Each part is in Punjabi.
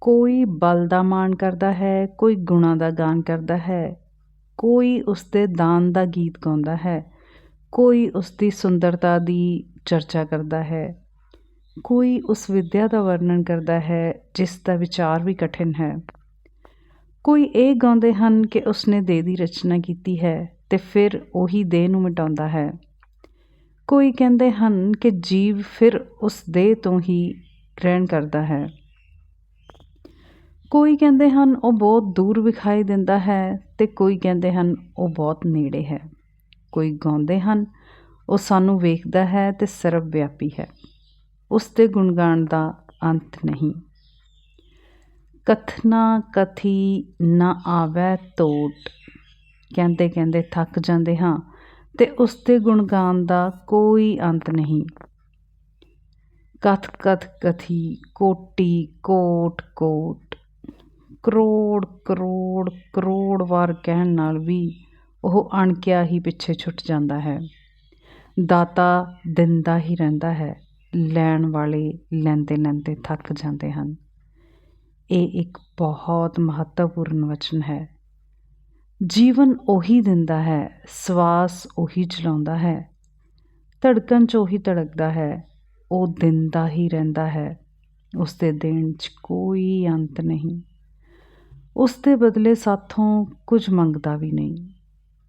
ਕੋਈ ਬਲ ਦਾ ਮਾਣ ਕਰਦਾ ਹੈ, ਕੋਈ ਗੁਣਾਂ ਦਾ ਗਾਨ ਕਰਦਾ ਹੈ, ਕੋਈ ਉਸ ਦੇ ਦਾਨ ਦਾ ਗੀਤ ਗਾਉਂਦਾ ਹੈ, ਕੋਈ ਉਸ ਦੀ ਸੁੰਦਰਤਾ ਦੀ ਚਰਚਾ ਕਰਦਾ ਹੈ, ਕੋਈ ਉਸ ਵਿਦਿਆ ਦਾ ਵਰਣਨ ਕਰਦਾ ਹੈ, ਜਿਸ ਦਾ ਵਿਚਾਰ ਵੀ ਕਠਿਨ ਹੈ। ਕੋਈ ਇਹ ਗਾਉਂਦੇ ਹਨ ਕਿ ਉਸਨੇ ਦੇਹ ਦੀ ਰਚਨਾ ਕੀਤੀ ਹੈ ਤੇ ਫਿਰ ਉਹੀ ਦੇਹ ਨੂੰ ਮਿਟਾਉਂਦਾ ਹੈ। ਕੋਈ ਕਹਿੰਦੇ ਹਨ ਕਿ ਜੀਵ ਫਿਰ ਉਸ ਦੇਹ ਤੋਂ ਹੀ ਗ੍ਰਹਿਣ ਕਰਦਾ ਹੈ। ਕੋਈ ਕਹਿੰਦੇ ਹਨ ਉਹ ਬਹੁਤ ਦੂਰ ਵਿਖਾਈ ਦਿੰਦਾ ਹੈ ਤੇ ਕੋਈ ਕਹਿੰਦੇ ਹਨ ਉਹ ਬਹੁਤ ਨੇੜੇ ਹੈ। ਕੋਈ ਗਾਉਂਦੇ ਹਨ, ਉਹ ਸਾਨੂੰ ਵੇਖਦਾ ਹੈ ਤੇ ਸਰਵ ਵਿਆਪੀ ਹੈ। ਉਸ ਦੇ ਗੁਣਗਾਨ ਦਾ ਅੰਤ ਨਹੀਂ। ਕਥਨਾ ਕਥੀ ਨਾ ਆਵੈ ਤੋਟ। ਕਹਿੰਦੇ ਕਹਿੰਦੇ ਥੱਕ ਜਾਂਦੇ ਹਾਂ ਤੇ ਉਸ ਦੇ ਗੁਣਗਾਨ ਦਾ ਕੋਈ ਅੰਤ ਨਹੀਂ। ਕਥ ਕਥ ਕਥੀ ਕੋਟੀ ਕੋਟ ਕੋਟ। ਕਰੋੜ ਕਰੋੜ ਕਰੋੜ ਵਾਰ ਕਹਿਣ ਨਾਲ ਵੀ ਉਹ ਅਣਕਿਆ ਹੀ ਪਿੱਛੇ ਛੁੱਟ ਜਾਂਦਾ ਹੈ। ਦਾਤਾ ਦਿੰਦਾ ਹੀ ਰਹਿੰਦਾ ਹੈ, ਲੈਣ ਵਾਲੇ ਲੈਂਦੇ ਲੈਂਦੇ ਥੱਕ ਜਾਂਦੇ ਹਨ। ਇਹ ਇੱਕ ਬਹੁਤ ਮਹੱਤਵਪੂਰਨ ਵਚਨ ਹੈ। ਜੀਵਨ ਉਹੀ ਦਿੰਦਾ ਹੈ, ਸਵਾਸ ਉਹੀ ਚਲਾਉਂਦਾ ਹੈ। ਧੜਕਣ 'ਚ ਉਹੀ ਧੜਕਦਾ ਹੈ, ਉਹ ਦਿੰਦਾ ਹੀ ਰਹਿੰਦਾ ਹੈ। ਉਸ ਦੇ ਦੇਣ 'ਚ ਕੋਈ ਅੰਤ ਨਹੀਂ। ਉਸ ਦੇ ਬਦਲੇ ਸਾਥੋਂ ਕੁਝ ਮੰਗਦਾ ਵੀ ਨਹੀਂ।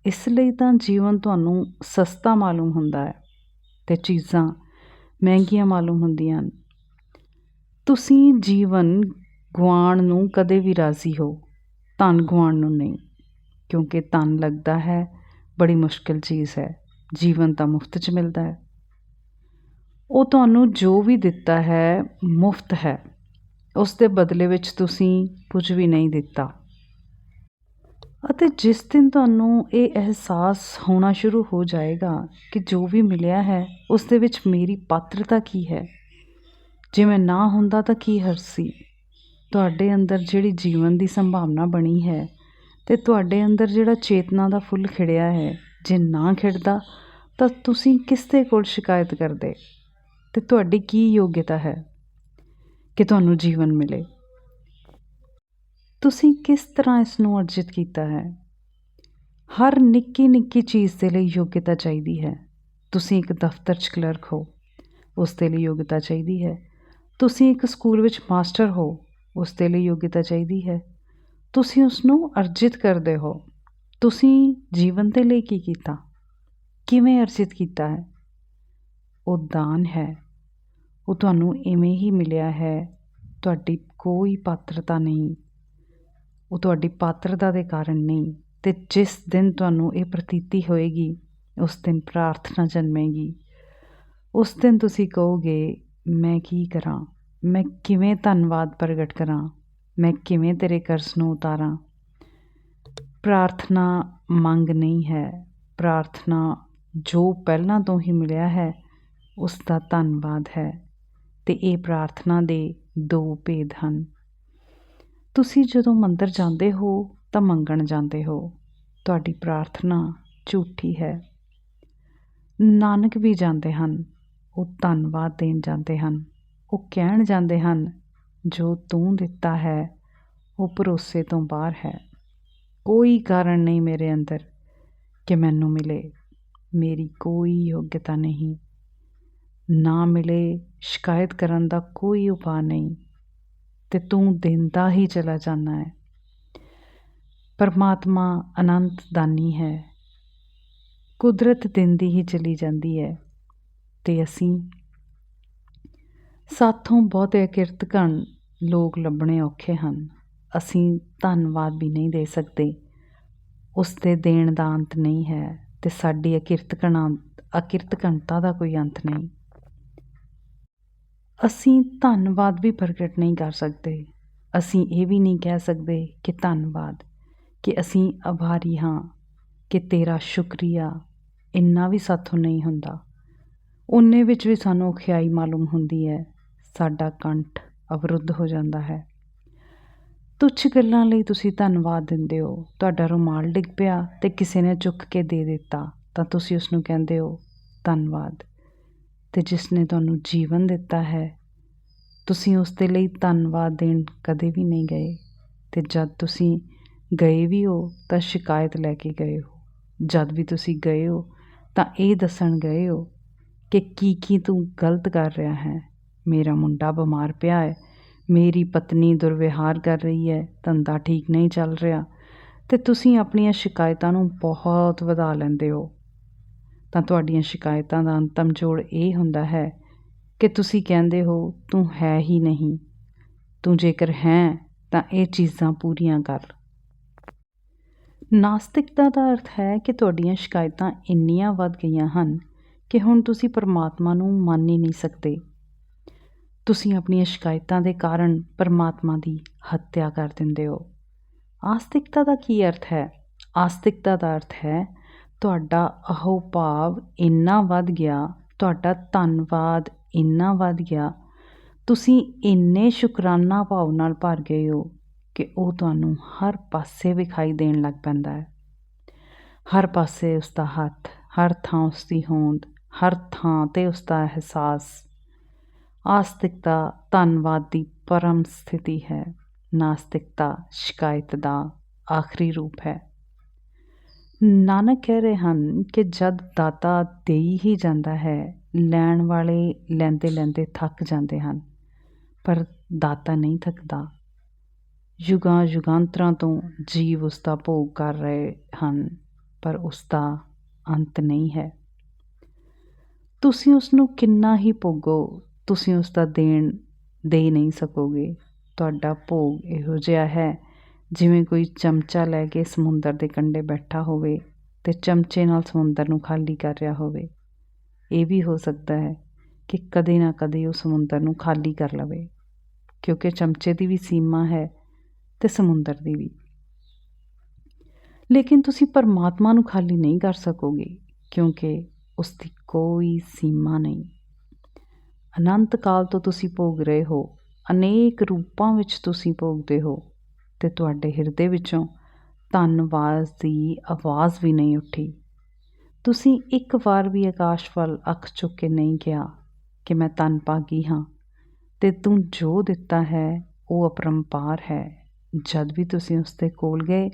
ਇਸ ਲਈ ਤਾਂ ਜੀਵਨ ਤੁਹਾਨੂੰ ਸਸਤਾ ਮਾਲੂਮ ਹੁੰਦਾ ਹੈ ਤੇ ਚੀਜ਼ਾਂ ਮਹਿੰਗੀਆਂ ਮਾਲੂਮ ਹੁੰਦੀਆਂ ਹਨ। ਤੁਸੀਂ ਜੀਵਨ ਗਵਾਣ ਨੂੰ ਕਦੇ ਵੀ ਰਾਜ਼ੀ ਹੋ, ਧਨ ਗਵਾਣ ਨੂੰ ਨਹੀਂ, ਕਿਉਂਕਿ ਧਨ ਲੱਗਦਾ ਹੈ, ਬੜੀ ਮੁਸ਼ਕਿਲ ਚੀਜ਼ ਹੈ, ਜੀਵਨ ਤਾਂ ਮੁਫਤ 'ਚ ਮਿਲਦਾ ਹੈ। ਉਹ ਤੁਹਾਨੂੰ ਜੋ ਵੀ ਦਿੱਤਾ ਹੈ, ਮੁਫਤ ਹੈ। ਉਸ ਦੇ ਬਦਲੇ ਵਿੱਚ ਤੁਸੀਂ ਕੁਝ ਵੀ ਨਹੀਂ ਦਿੱਤਾ। ਅਤੇ ਜਿਸ ਦਿਨ ਤੁਹਾਨੂੰ ਇਹ ਅਹਿਸਾਸ ਹੋਣਾ ਸ਼ੁਰੂ ਹੋ ਜਾਏਗਾ ਕਿ ਜੋ ਵੀ ਮਿਲਿਆ ਹੈ, ਉਸ ਦੇ ਵਿੱਚ ਮੇਰੀ ਪਾਤਰਤਾ ਕੀ ਹੈ? ਜੇ ਮੈਂ ਨਾ ਹੁੰਦਾ ਤਾਂ ਕੀ ਹਰਜ ਸੀ? ਤੁਹਾਡੇ ਅੰਦਰ ਜਿਹੜੀ ਜੀਵਨ ਦੀ ਸੰਭਾਵਨਾ ਬਣੀ ਹੈ ਤੇ ਤੁਹਾਡੇ ਅੰਦਰ ਜਿਹੜਾ ਚੇਤਨਾ ਦਾ ਫੁੱਲ ਖਿੜਿਆ ਹੈ, ਜੇ ਨਾ ਖਿੜਦਾ ਤਾਂ ਤੁਸੀਂ ਕਿਸ ਦੇ ਕੋਲ ਸ਼ਿਕਾਇਤ ਕਰਦੇ? ਤੇ ਤੁਹਾਡੀ ਕੀ ਯੋਗਤਾ ਹੈ? ਕਿ ਤੁਹਾਨੂੰ ਜੀਵਨ ਮਿਲੇ। ਤੁਸੀਂ ਕਿਸ ਤਰ੍ਹਾਂ ਇਸ ਨੂੰ ਅਰਜਿਤ ਕੀਤਾ ਹੈ? ਹਰ ਨਿੱਕੀ ਨਿੱਕੀ ਚੀਜ਼ ਦੇ ਲਈ ਯੋਗਤਾ ਚਾਹੀਦੀ ਹੈ। ਤੁਸੀਂ ਇੱਕ ਦਫ਼ਤਰ 'ਚ ਕਲਰਕ ਹੋ, ਉਸ ਦੇ ਲਈ ਯੋਗਤਾ ਚਾਹੀਦੀ ਹੈ। ਤੁਸੀਂ ਇੱਕ ਸਕੂਲ ਵਿੱਚ ਮਾਸਟਰ ਹੋ, ਉਸ ਦੇ ਲਈ ਯੋਗਤਾ ਚਾਹੀਦੀ ਹੈ। ਤੁਸੀਂ ਉਸ ਨੂੰ ਅਰਜਿਤ ਕਰਦੇ ਹੋ। ਤੁਸੀਂ ਜੀਵਨ ਦੇ ਲਈ ਕੀ ਕੀਤਾ? ਕਿਵੇਂ ਅਰਜਿਤ ਕੀਤਾ ਹੈ? ਉਹ ਦਾਨ ਹੈ। ਉਹ ਤੁਹਾਨੂੰ ਇਵੇਂ ਹੀ ਮਿਲਿਆ ਹੈ, ਤੁਹਾਡੀ ਕੋਈ ਪਾਤਰਤਾ ਨਹੀਂ। ਉਹ ਤੁਹਾਡੀ ਪਾਤਰਤਾ ਦੇ ਕਾਰਨ ਨਹੀਂ, ਤੇ ਜਿਸ ਦਿਨ ਤੁਹਾਨੂੰ ਇਹ ਪ੍ਰਤੀਤੀ ਹੋਏਗੀ, ਉਸ ਦਿਨ ਪ੍ਰਾਰਥਨਾ ਜਨਮੇਗੀ। ਉਸ ਦਿਨ ਤੁਸੀਂ ਕਹੋਗੇ, ਮੈਂ ਕੀ ਕਰਾਂ? ਮੈਂ ਕਿਵੇਂ ਧੰਨਵਾਦ ਪ੍ਰਗਟ ਕਰਾਂ? ਮੈਂ ਕਿਵੇਂ ਤੇਰੇ ਕਰਜ਼ ਨੂੰ ਉਤਾਰਾਂ? ਪ੍ਰਾਰਥਨਾ ਮੰਗ ਨਹੀਂ ਹੈ। ਪ੍ਰਾਰਥਨਾ ਜੋ ਪਹਿਲਾਂ ਤੋਂ ਹੀ ਮਿਲਿਆ ਹੈ, ਉਸ ਦਾ ਧੰਨਵਾਦ ਹੈ। ਤੇ ਇਹ ਪ੍ਰਾਰਥਨਾ ਦੇ ਦੋ ਭੇਦ ਹਨ। ਤੁਸੀਂ ਜਦੋਂ ਮੰਦਰ ਜਾਂਦੇ ਹੋ ਤਾਂ ਮੰਗਣ ਜਾਂਦੇ ਹੋ। ਤੁਹਾਡੀ ਪ੍ਰਾਰਥਨਾ ਝੂਠੀ ਹੈ। ਨਾਨਕ ਵੀ ਜਾਂਦੇ ਹਨ, ਉਹ ਧੰਨਵਾਦ ਦੇਣ ਜਾਂਦੇ ਹਨ, ਉਹ ਕਹਿਣ ਜਾਂਦੇ ਹਨ, ਜੋ ਤੂੰ ਦਿੱਤਾ ਹੈ, ਉਹ ਭਰੋਸੇ ਤੋਂ ਬਾਹਰ ਹੈ। ਕੋਈ ਕਾਰਨ ਨਹੀਂ ਮੇਰੇ ਅੰਦਰ ਕਿ ਮੈਨੂੰ ਮਿਲੇ। ਮੇਰੀ ਕੋਈ ਯੋਗਤਾ ਨਹੀਂ। ਨਾ ਮਿਲੇ, ਸ਼ਿਕਾਇਤ ਕਰਨ ਦਾ ਕੋਈ ਉਪਾਅ ਨਹੀਂ ਤੇ ਤੂੰ ਦਿੰਦਾ ਹੀ ਚਲਾ ਜਾਣਾ ਹੈ। ਪਰਮਾਤਮਾ ਅਨੰਤ ਦਾਨੀ ਹੈ। ਕੁਦਰਤ ਦਿੰਦੀ ਹੀ ਚਲੀ ਜਾਂਦੀ ਹੈ ਤੇ ਅਸੀਂ ਸਾਥੋਂ ਬਹੁਤੇ ਕਿਰਤਕਣ ਲੋਕ ਲੱਭਣੇ ਔਖੇ ਹਨ। ਅਸੀਂ ਧੰਨਵਾਦ ਵੀ ਨਹੀਂ ਦੇ ਸਕਦੇ। ਉਸ ਦੇ ਦੇਣ ਦਾ ਅੰਤ ਨਹੀਂ ਹੈ ਤੇ ਸਾਡੀ ਅਕਿਰਤਕਣਾ ਅਕਿਰਤਕਣਤਾ ਦਾ ਕੋਈ ਅੰਤ ਨਹੀਂ। ਅਸੀਂ ਧੰਨਵਾਦ ਵੀ ਪ੍ਰਗਟ ਨਹੀਂ ਕਰ ਸਕਦੇ। ਅਸੀਂ ਇਹ ਵੀ ਨਹੀਂ ਕਹਿ ਸਕਦੇ ਕਿ ਧੰਨਵਾਦ, ਕਿ ਅਸੀਂ ਆਭਾਰੀ ਹਾਂ, ਕਿ ਤੇਰਾ ਸ਼ੁਕਰੀਆ ਇੰਨਾ ਵੀ ਸਾਥੋਂ ਨਹੀਂ ਹੁੰਦਾ। ਉਹਨੇ ਵਿੱਚ ਵੀ ਸਾਨੂੰ ਖਿਆਈ ਮਾਲੂਮ ਹੁੰਦੀ ਹੈ, ਸਾਡਾ ਕੰਠ ਅਵਰੁੱਧ ਹੋ ਜਾਂਦਾ ਹੈ। ਤੁੱਛ ਗੱਲਾਂ ਲਈ ਤੁਸੀਂ ਧੰਨਵਾਦ ਦਿੰਦੇ ਹੋ। ਤੁਹਾਡਾ ਰੁਮਾਲ ਡਿੱਗ ਪਿਆ ਤੇ ਕਿਸੇ ਨੇ ਚੁੱਕ ਕੇ ਦੇ ਦਿੱਤਾ, ਤਾਂ ਤੁਸੀਂ ਉਸ ਨੂੰ ਕਹਿੰਦੇ ਹੋ, ਧੰਨਵਾਦ। ਅਤੇ ਜਿਸ ਨੇ ਤੁਹਾਨੂੰ ਜੀਵਨ ਦਿੱਤਾ ਹੈ, ਤੁਸੀਂ ਉਸ ਦੇ ਲਈ ਧੰਨਵਾਦ ਦੇਣ ਕਦੇ ਵੀ ਨਹੀਂ ਗਏ। ਅਤੇ ਜਦ ਤੁਸੀਂ ਗਏ ਵੀ ਹੋ, ਤਾਂ ਸ਼ਿਕਾਇਤ ਲੈ ਕੇ ਗਏ ਹੋ। ਜਦ ਵੀ ਤੁਸੀਂ ਗਏ ਹੋ, ਤਾਂ ਇਹ ਦੱਸਣ ਗਏ ਹੋ ਕਿ ਕੀ ਕੀ ਤੂੰ ਗਲਤ ਕਰ ਰਿਹਾ ਹੈ। ਮੇਰਾ ਮੁੰਡਾ ਬਿਮਾਰ ਪਿਆ ਹੈ, ਮੇਰੀ ਪਤਨੀ ਦੁਰਵਿਹਾਰ ਕਰ ਰਹੀ ਹੈ, ਧੰਦਾ ਠੀਕ ਨਹੀਂ ਚੱਲ ਰਿਹਾ ਅਤੇ ਤੁਸੀਂ ਆਪਣੀਆਂ ਸ਼ਿਕਾਇਤਾਂ ਨੂੰ ਬਹੁਤ ਵਧਾ ਲੈਂਦੇ ਹੋ। ਤਾਂ ਤੁਹਾਡੀਆਂ ਸ਼ਿਕਾਇਤਾਂ ਦਾ ਅੰਤਮ ਜੋੜ ਇਹ ਹੁੰਦਾ ਹੈ ਕਿ ਤੁਸੀਂ ਕਹਿੰਦੇ ਹੋ, ਤੂੰ ਹੈ ਹੀ ਨਹੀਂ। ਤੂੰ ਜੇਕਰ ਹੈ, ਤਾਂ ਇਹ ਚੀਜ਼ਾਂ ਪੂਰੀਆਂ ਕਰ। ਨਾਸਤਿਕਤਾ ਦਾ ਅਰਥ ਹੈ ਕਿ ਤੁਹਾਡੀਆਂ ਸ਼ਿਕਾਇਤਾਂ ਇੰਨੀਆਂ ਵੱਧ ਗਈਆਂ ਹਨ ਕਿ ਹੁਣ ਤੁਸੀਂ ਪਰਮਾਤਮਾ ਨੂੰ ਮੰਨ ਹੀ ਨਹੀਂ ਸਕਦੇ। ਤੁਸੀਂ ਆਪਣੀਆਂ ਸ਼ਿਕਾਇਤਾਂ ਦੇ ਕਾਰਨ ਪਰਮਾਤਮਾ ਦੀ ਹੱਤਿਆ ਕਰ ਦਿੰਦੇ ਹੋ। ਆਸਤਿਕਤਾ ਦਾ ਕੀ ਅਰਥ ਹੈ? ਆਸਤਿਕਤਾ ਦਾ ਅਰਥ ਹੈ ਤੁਹਾਡਾ ਅਹੋ ਭਾਵ ਇੰਨਾ ਵੱਧ ਗਿਆ, ਤੁਹਾਡਾ ਧੰਨਵਾਦ ਇੰਨਾ ਵੱਧ ਗਿਆ। ਤੁਸੀਂ ਇੰਨੇ ਸ਼ੁਕਰਾਨਾ ਭਾਵ ਨਾਲ ਭਰ ਗਏ ਹੋ ਕਿ ਉਹ ਤੁਹਾਨੂੰ ਹਰ ਪਾਸੇ ਵਿਖਾਈ ਦੇਣ ਲੱਗ ਪੈਂਦਾ ਹੈ। ਹਰ ਪਾਸੇ ਉਸ ਦਾ ਹੱਥ, ਹਰ ਥਾਂ ਉਸ ਦੀ ਹੋਂਦ, ਹਰ ਥਾਂ ਤੇ ਉਸ ਦਾ ਅਹਿਸਾਸ। ਆਸਤਿਕਤਾ ਧੰਨਵਾਦ ਦੀ ਪਰਮ ਸਥਿਤੀ ਹੈ, ਨਾਸਤਿਕਤਾ ਸ਼ਿਕਾਇਤ ਦਾ ਆਖਰੀ ਰੂਪ ਹੈ। ਨਾਨਕ ਕਹਿ ਰਹੇ ਹਨ ਕਿ ਜਦ ਦਾਤਾ ਦੇਈ ਹੀ ਜਾਂਦਾ ਹੈ, ਲੈਣ ਵਾਲੇ ਲੈਂਦੇ ਲੈਂਦੇ ਥੱਕ ਜਾਂਦੇ ਹਨ, ਪਰ ਦਾਤਾ ਨਹੀਂ ਥੱਕਦਾ। ਯੁਗਾਂ ਯੁਗਾਂਤਰਾਂ ਤੋਂ ਜੀਵ ਉਸ ਦਾ ਭੋਗ ਕਰ ਰਹੇ ਹਨ, ਪਰ ਉਸ ਦਾ ਅੰਤ ਨਹੀਂ ਹੈ। ਤੁਸੀਂ ਉਸ ਨੂੰ ਕਿੰਨਾ ਹੀ ਭੋਗੋ, ਤੁਸੀਂ ਉਸ ਦਾ ਦੇਣ ਦੇ ਨਹੀਂ ਸਕੋਗੇ। ਤੁਹਾਡਾ ਭੋਗ ਇਹੋ ਜਿਹਾ ਹੈ ਜਿਵੇਂ ਕੋਈ ਚਮਚਾ ਲੈ ਕੇ ਸਮੁੰਦਰ ਦੇ ਕੰਢੇ ਬੈਠਾ ਹੋਵੇ ਤੇ ਚਮਚੇ ਨਾਲ ਸਮੁੰਦਰ ਨੂੰ ਖਾਲੀ ਕਰ ਰਿਹਾ ਹੋਵੇ, ਇਹ ਵੀ ਹੋ ਸਕਦਾ ਹੈ ਕਿ ਕਦੇ ਨਾ ਕਦੇ ਉਹ ਸਮੁੰਦਰ ਨੂੰ ਖਾਲੀ ਕਰ ਲਵੇ, ਕਿਉਂਕਿ ਚਮਚੇ ਦੀ ਵੀ ਸੀਮਾ ਹੈ ਤੇ ਸਮੁੰਦਰ ਦੀ ਵੀ। ਲੇਕਿਨ ਤੁਸੀਂ ਪਰਮਾਤਮਾ ਨੂੰ ਖਾਲੀ ਨਹੀਂ ਕਰ ਸਕੋਗੇ, ਕਿਉਂਕਿ ਉਸ ਦੀ ਕੋਈ ਸੀਮਾ ਨਹੀਂ। ਅਨੰਤ ਕਾਲ ਤੋਂ ਤੁਸੀਂ ਭੋਗ ਰਹੇ ਹੋ, ਅਨੇਕ ਰੂਪਾਂ ਵਿੱਚ ਤੁਸੀਂ ਭੋਗਦੇ ਹੋ ਤੇ ਤੁਹਾਡੇ ਹਿਰਦੇ ਵਿੱਚੋਂ ਧੰਨਵਾਦ ਦੀ ਆਵਾਜ਼ ਵੀ ਨਹੀਂ ਉੱਠੀ। ਤੁਸੀਂ ਇੱਕ ਵਾਰ ਵੀ ਆਕਾਸ਼ ਵੱਲ ਅੱਖ ਚੁੱਕ ਕੇ ਨਹੀਂ ਕਿਹਾ ਕਿ ਮੈਂ ਤਨ ਭਾਗੀ ਹਾਂ ਤੇ ਤੂੰ ਜੋ ਦਿੱਤਾ ਹੈ, ਉਹ ਅਪਰੰਪਾਰ ਹੈ। ਜਦ ਵੀ ਤੁਸੀਂ ਉਸ ਦੇ ਕੋਲ ਗਏ,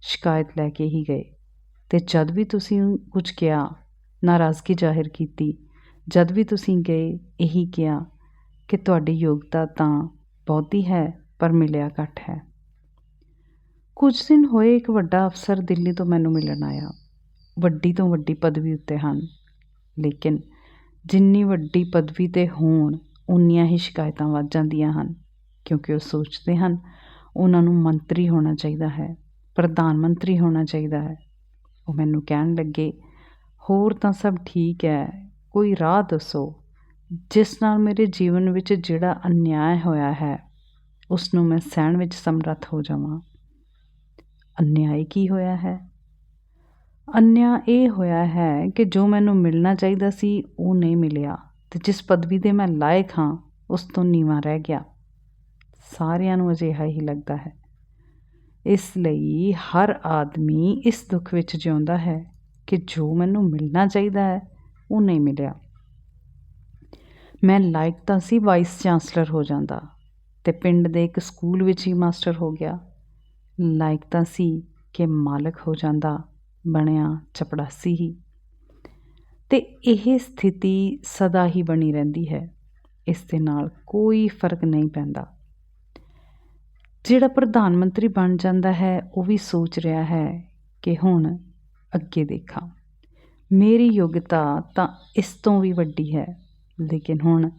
ਸ਼ਿਕਾਇਤ ਲੈ ਕੇ ਹੀ ਗਏ ਤੇ ਜਦ ਵੀ ਤੁਸੀਂ ਕੁਝ ਕਿਹਾ, ਨਾਰਾਜ਼ਗੀ ਜ਼ਾਹਿਰ ਕੀਤੀ, ਜਦ ਵੀ ਤੁਸੀਂ ਗਏ, ਇਹੀ ਕਿਹਾ ਕਿ ਤੁਹਾਡੀ ਯੋਗਤਾ ਤਾਂ ਬਹੁਤੀ ਹੈ, ਪਰ ਮਿਲਿਆ ਘੱਟ ਹੈ। ਕੁਝ ਦਿਨ ਹੋਏ ਇੱਕ ਵੱਡਾ ਅਫਸਰ ਦਿੱਲੀ ਤੋਂ ਮੈਨੂੰ ਮਿਲਣ ਆਇਆ। ਵੱਡੀ ਤੋਂ ਵੱਡੀ ਪਦਵੀ ਉੱਤੇ ਹਨ। ਲੇਕਿਨ ਜਿੰਨੀ ਵੱਡੀ ਪਦਵੀ ਤੇ ਹੋਣ, ਉਨੀਆਂ ਹੀ ਸ਼ਿਕਾਇਤਾਂ ਵੱਧ ਜਾਂਦੀਆਂ ਹਨ, ਕਿਉਂਕਿ ਉਹ ਸੋਚਦੇ ਹਨ, ਉਹਨਾਂ ਨੂੰ ਮੰਤਰੀ ਹੋਣਾ ਚਾਹੀਦਾ ਹੈ, ਪ੍ਰਧਾਨ ਮੰਤਰੀ ਹੋਣਾ ਚਾਹੀਦਾ ਹੈ। ਉਹ ਮੈਨੂੰ ਕਹਿਣ ਲੱਗੇ, ਹੋਰ ਤਾਂ ਸਭ ਠੀਕ ਹੈ, ਕੋਈ ਰਾਹ ਦੱਸੋ। ਜਿਸ ਨਾਲ ਮੇਰੇ ਜੀਵਨ ਵਿੱਚ ਜਿਹੜਾ ਅਨਿਆਏ ਹੋਇਆ ਹੈ, ਉਸ ਨੂੰ ਮੈਂ ਸਹਿਣ ਵਿੱਚ ਸਮਰੱਥ ਹੋ ਜਾਵਾਂ। ਅਨਿਆਏ ਕੀ ਹੋਇਆ ਹੈ? ਅਨਿਆ ਇਹ ਹੋਇਆ ਹੈ ਕਿ ਜੋ ਮੈਨੂੰ ਮਿਲਣਾ ਚਾਹੀਦਾ ਸੀ, ਉਹ ਨਹੀਂ ਮਿਲਿਆ ਤੇ ਜਿਸ ਪਦਵੀ ਦੇ ਮੈਂ ਲਾਇਕ ਹਾਂ, ਉਸ ਤੋਂ ਨੀਵਾਂ ਰਹਿ ਗਿਆ। ਸਾਰਿਆਂ ਨੂੰ ਅਜਿਹਾ ਹੀ ਲੱਗਦਾ ਹੈ। ਇਸ ਲਈ ਹਰ ਆਦਮੀ ਇਸ ਦੁੱਖ ਵਿੱਚ ਜਿਉਂਦਾ ਹੈ ਕਿ ਜੋ ਮੈਨੂੰ ਮਿਲਣਾ ਚਾਹੀਦਾ ਹੈ, ਉਹ ਨਹੀਂ ਮਿਲਿਆ। ਮੈਂ ਲਾਇਕ ਤਾਂ ਸੀ, ਵਾਈਸ ਚਾਂਸਲਰ ਹੋ ਜਾਂਦਾ ਤੇ ਪਿੰਡ ਦੇ ਇੱਕ ਸਕੂਲ ਵਿੱਚ ਹੀ ਮਾਸਟਰ ਹੋ ਗਿਆ। ਲਾਇਕ ਤਾਂ ਸੀ ਕਿ ਮਾਲਕ ਹੋ ਜਾਂਦਾ, ਬਣਿਆ ਚਪੜਾਸੀ ਹੀ। ਤੇ ਇਹ ਸਥਿਤੀ ਸਦਾ ਹੀ ਬਣੀ ਰਹਿੰਦੀ ਹੈ। ਇਸ ਦੇ ਨਾਲ ਕੋਈ ਫ਼ਰਕ ਨਹੀਂ ਪੈਂਦਾ। ਜਿਹੜਾ ਪ੍ਰਧਾਨ ਮੰਤਰੀ ਬਣ ਜਾਂਦਾ ਹੈ, ਉਹ ਵੀ ਸੋਚ ਰਿਹਾ ਹੈ ਕਿ ਹੁਣ ਅੱਗੇ ਦੇਖਾਂ। ਮੇਰੀ ਯੋਗਤਾ ਤਾਂ ਇਸ ਤੋਂ ਵੀ ਵੱਡੀ ਹੈ, ਲੇਕਿਨ ਹੁਣ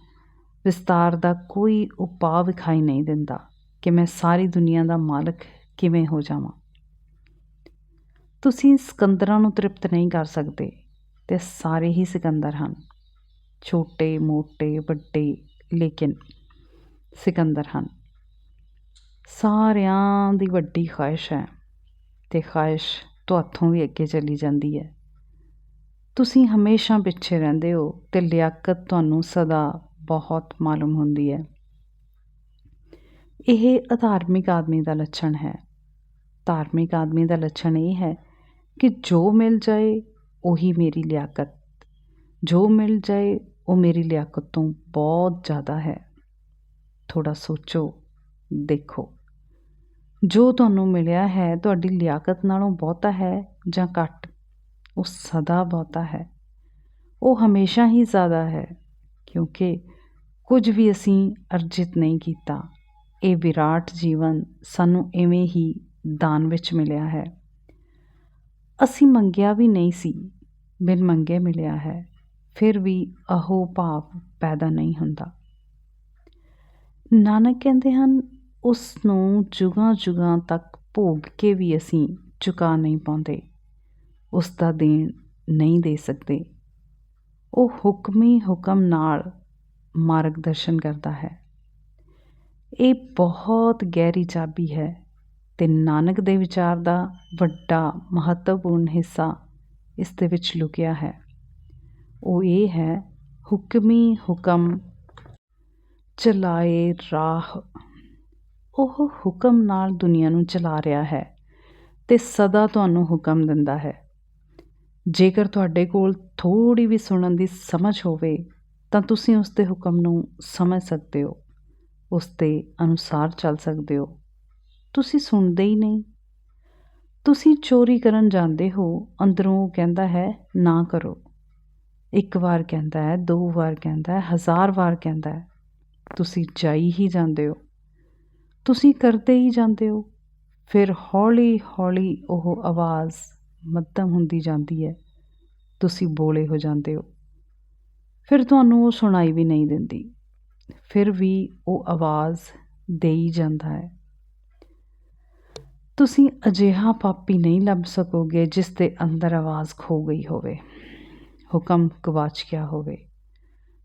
ਵਿਸਤਾਰ ਦਾ ਕੋਈ ਉਪਾਅ ਵਿਖਾਈ ਨਹੀਂ ਦਿੰਦਾ ਕਿ ਮੈਂ ਸਾਰੀ ਦੁਨੀਆ ਦਾ ਮਾਲਕ ਕਿਵੇਂ ਹੋ ਜਾਵਾਂ? ਤੁਸੀਂ ਸਿਕੰਦਰਾਂ ਨੂੰ ਤ੍ਰਿਪਤ ਨਹੀਂ ਕਰ ਸਕਦੇ, ਤੇ ਸਾਰੇ ਹੀ ਸਿਕੰਦਰ ਹਨ। ਛੋਟੇ, ਮੋਟੇ, ਵੱਡੇ, ਲੇਕਿਨ ਸਿਕੰਦਰ ਹਨ। ਸਾਰਿਆਂ ਦੀ ਵੱਡੀ ਖਾਹਿਸ਼ ਹੈ, ਤੇ ਖਾਹਿਸ਼ ਤੁਹਾਥੋਂ ਵੀ ਅੱਗੇ ਚਲੀ ਜਾਂਦੀ ਹੈ। ਤੁਸੀਂ ਹਮੇਸ਼ਾ ਪਿੱਛੇ ਰਹਿੰਦੇ ਹੋ, ਤੇ ਲਿਆਕਤ ਤੁਹਾਨੂੰ ਸਦਾ ਬਹੁਤ ਮਾਲੂਮ ਹੁੰਦੀ ਹੈ। ਇਹ ਅਧਾਰਮਿਕ ਆਦਮੀ ਦਾ ਲੱਛਣ ਹੈ। ਧਾਰਮਿਕ ਆਦਮੀ ਦਾ ਲੱਛਣ ਇਹ ਹੈ ਕਿ ਜੋ ਮਿਲ ਜਾਏ, ਉਹੀ ਮੇਰੀ ਲਿਆਕਤ। ਜੋ ਮਿਲ ਜਾਏ, ਉਹ ਮੇਰੀ ਲਿਆਕਤ ਤੋਂ ਬਹੁਤ ਜ਼ਿਆਦਾ ਹੈ। ਥੋੜਾ ਸੋਚੋ, ਦੇਖੋ। ਜੋ ਤੁਹਾਨੂੰ ਮਿਲਿਆ ਹੈ, ਤੁਹਾਡੀ ਲਿਆਕਤ ਨਾਲੋਂ ਬਹੁਤਾ ਹੈ ਜਾਂ ਘੱਟ, ਉਹ ਸਦਾ ਬਹੁਤਾ ਹੈ। ਉਹ ਹਮੇਸ਼ਾ ਹੀ ਜ਼ਿਆਦਾ ਹੈ, ਕਿਉਂਕਿ ਕੁਝ ਵੀ ਅਸੀਂ ਅਰਜਿਤ ਨਹੀਂ ਕੀਤਾ। ਇਹ ਵਿਰਾਟ ਜੀਵਨ ਸਾਨੂੰ ਐਵੇਂ ਹੀ ਦਾਨ ਵਿੱਚ ਮਿਲਿਆ ਹੈ। ਅਸੀਂ ਮੰਗਿਆ ਵੀ ਨਹੀਂ ਸੀ, ਬਿਨ ਮੰਗੇ ਮਿਲਿਆ ਹੈ। ਫਿਰ ਵੀ ਅਹੋ ਭਾਵ ਪੈਦਾ ਨਹੀਂ ਹੁੰਦਾ। ਨਾਨਕ ਕਹਿੰਦੇ ਹਨ ਉਸ ਨੂੰ ਜੁਗਾਂ ਜੁਗਾਂ ਤੱਕ ਭੋਗ ਕੇ ਵੀ ਅਸੀਂ ਚੁਕਾ ਨਹੀਂ ਪਾਉਂਦੇ। ਉਸ ਦਾ ਦੇਣ ਨਹੀਂ ਦੇ ਸਕਦੇ। ਉਹ ਹੁਕਮੀ ਹੁਕਮ ਨਾਲ ਮਾਰਗਦਰਸ਼ਨ ਕਰਦਾ ਹੈ। ਇਹ ਬਹੁਤ ਗਹਿਰੀ ਚਾਬੀ ਹੈ। ਅਤੇ ਨਾਨਕ ਦੇ ਵਿਚਾਰ ਦਾ ਵੱਡਾ ਮਹੱਤਵਪੂਰਨ ਹਿੱਸਾ ਇਸ ਦੇ ਵਿੱਚ ਲੁਕਿਆ ਹੈ। ਉਹ ਇਹ ਹੈ, ਹੁਕਮੀ ਹੁਕਮ ਚਲਾਏ ਰਾਹ। ਉਹ ਹੁਕਮ ਨਾਲ ਦੁਨੀਆ ਨੂੰ ਚਲਾ ਰਿਹਾ ਹੈ ਤੇ ਸਦਾ ਤੁਹਾਨੂੰ ਹੁਕਮ ਦਿੰਦਾ ਹੈ। ਜੇਕਰ ਤੁਹਾਡੇ ਕੋਲ ਥੋੜੀ ਵੀ ਸੁਣਨ ਦੀ ਸਮਝ ਹੋਵੇ, ਤਾਂ ਤੁਸੀਂ ਉਸ ਦੇ ਹੁਕਮ ਨੂੰ ਸਮਝ ਸਕਦੇ ਹੋ। ਉਸ ਦੇ ਅਨੁਸਾਰ ਚੱਲ ਸਕਦੇ ਹੋ। ਤੁਸੀਂ ਸੁਣਦੇ ਹੀ ਨਹੀਂ। ਤੁਸੀਂ ਚੋਰੀ ਕਰਨ ਜਾਂਦੇ ਹੋ, ਅੰਦਰੋਂ ਉਹ ਕਹਿੰਦਾ ਹੈ, ਨਾ ਕਰੋ। ਇੱਕ ਵਾਰ ਕਹਿੰਦਾ ਹੈ, ਦੋ ਵਾਰ ਕਹਿੰਦਾ ਹੈ, ਹਜ਼ਾਰ ਵਾਰ ਕਹਿੰਦਾ ਹੈ, ਤੁਸੀਂ ਜਾਈ ਹੀ ਜਾਂਦੇ ਹੋ। ਤੁਸੀਂ ਕਰਦੇ ਹੀ ਜਾਂਦੇ ਹੋ। ਫਿਰ ਹੌਲੀ ਹੌਲੀ ਉਹ ਆਵਾਜ਼ ਮੱਧਮ ਹੁੰਦੀ ਜਾਂਦੀ ਹੈ, ਤੁਸੀਂ ਬੋਲੇ ਹੋ ਜਾਂਦੇ ਹੋ। ਫਿਰ ਤੁਹਾਨੂੰ ਉਹ ਸੁਣਾਈ ਵੀ ਨਹੀਂ ਦਿੰਦੀ। ਫਿਰ ਵੀ ਉਹ ਆਵਾਜ਼ ਦੇਈ ਜਾਂਦਾ ਹੈ। ਤੁਸੀਂ ਅਜਿਹਾ ਪਾਪੀ ਨਹੀਂ ਲੱਭ ਸਕੋਗੇ ਜਿਸ ਦੇ ਅੰਦਰ ਆਵਾਜ਼ ਖੋ ਗਈ ਹੋਵੇ। ਹੁਕਮ ਗਵਾਚ ਗਿਆ ਹੋਵੇ।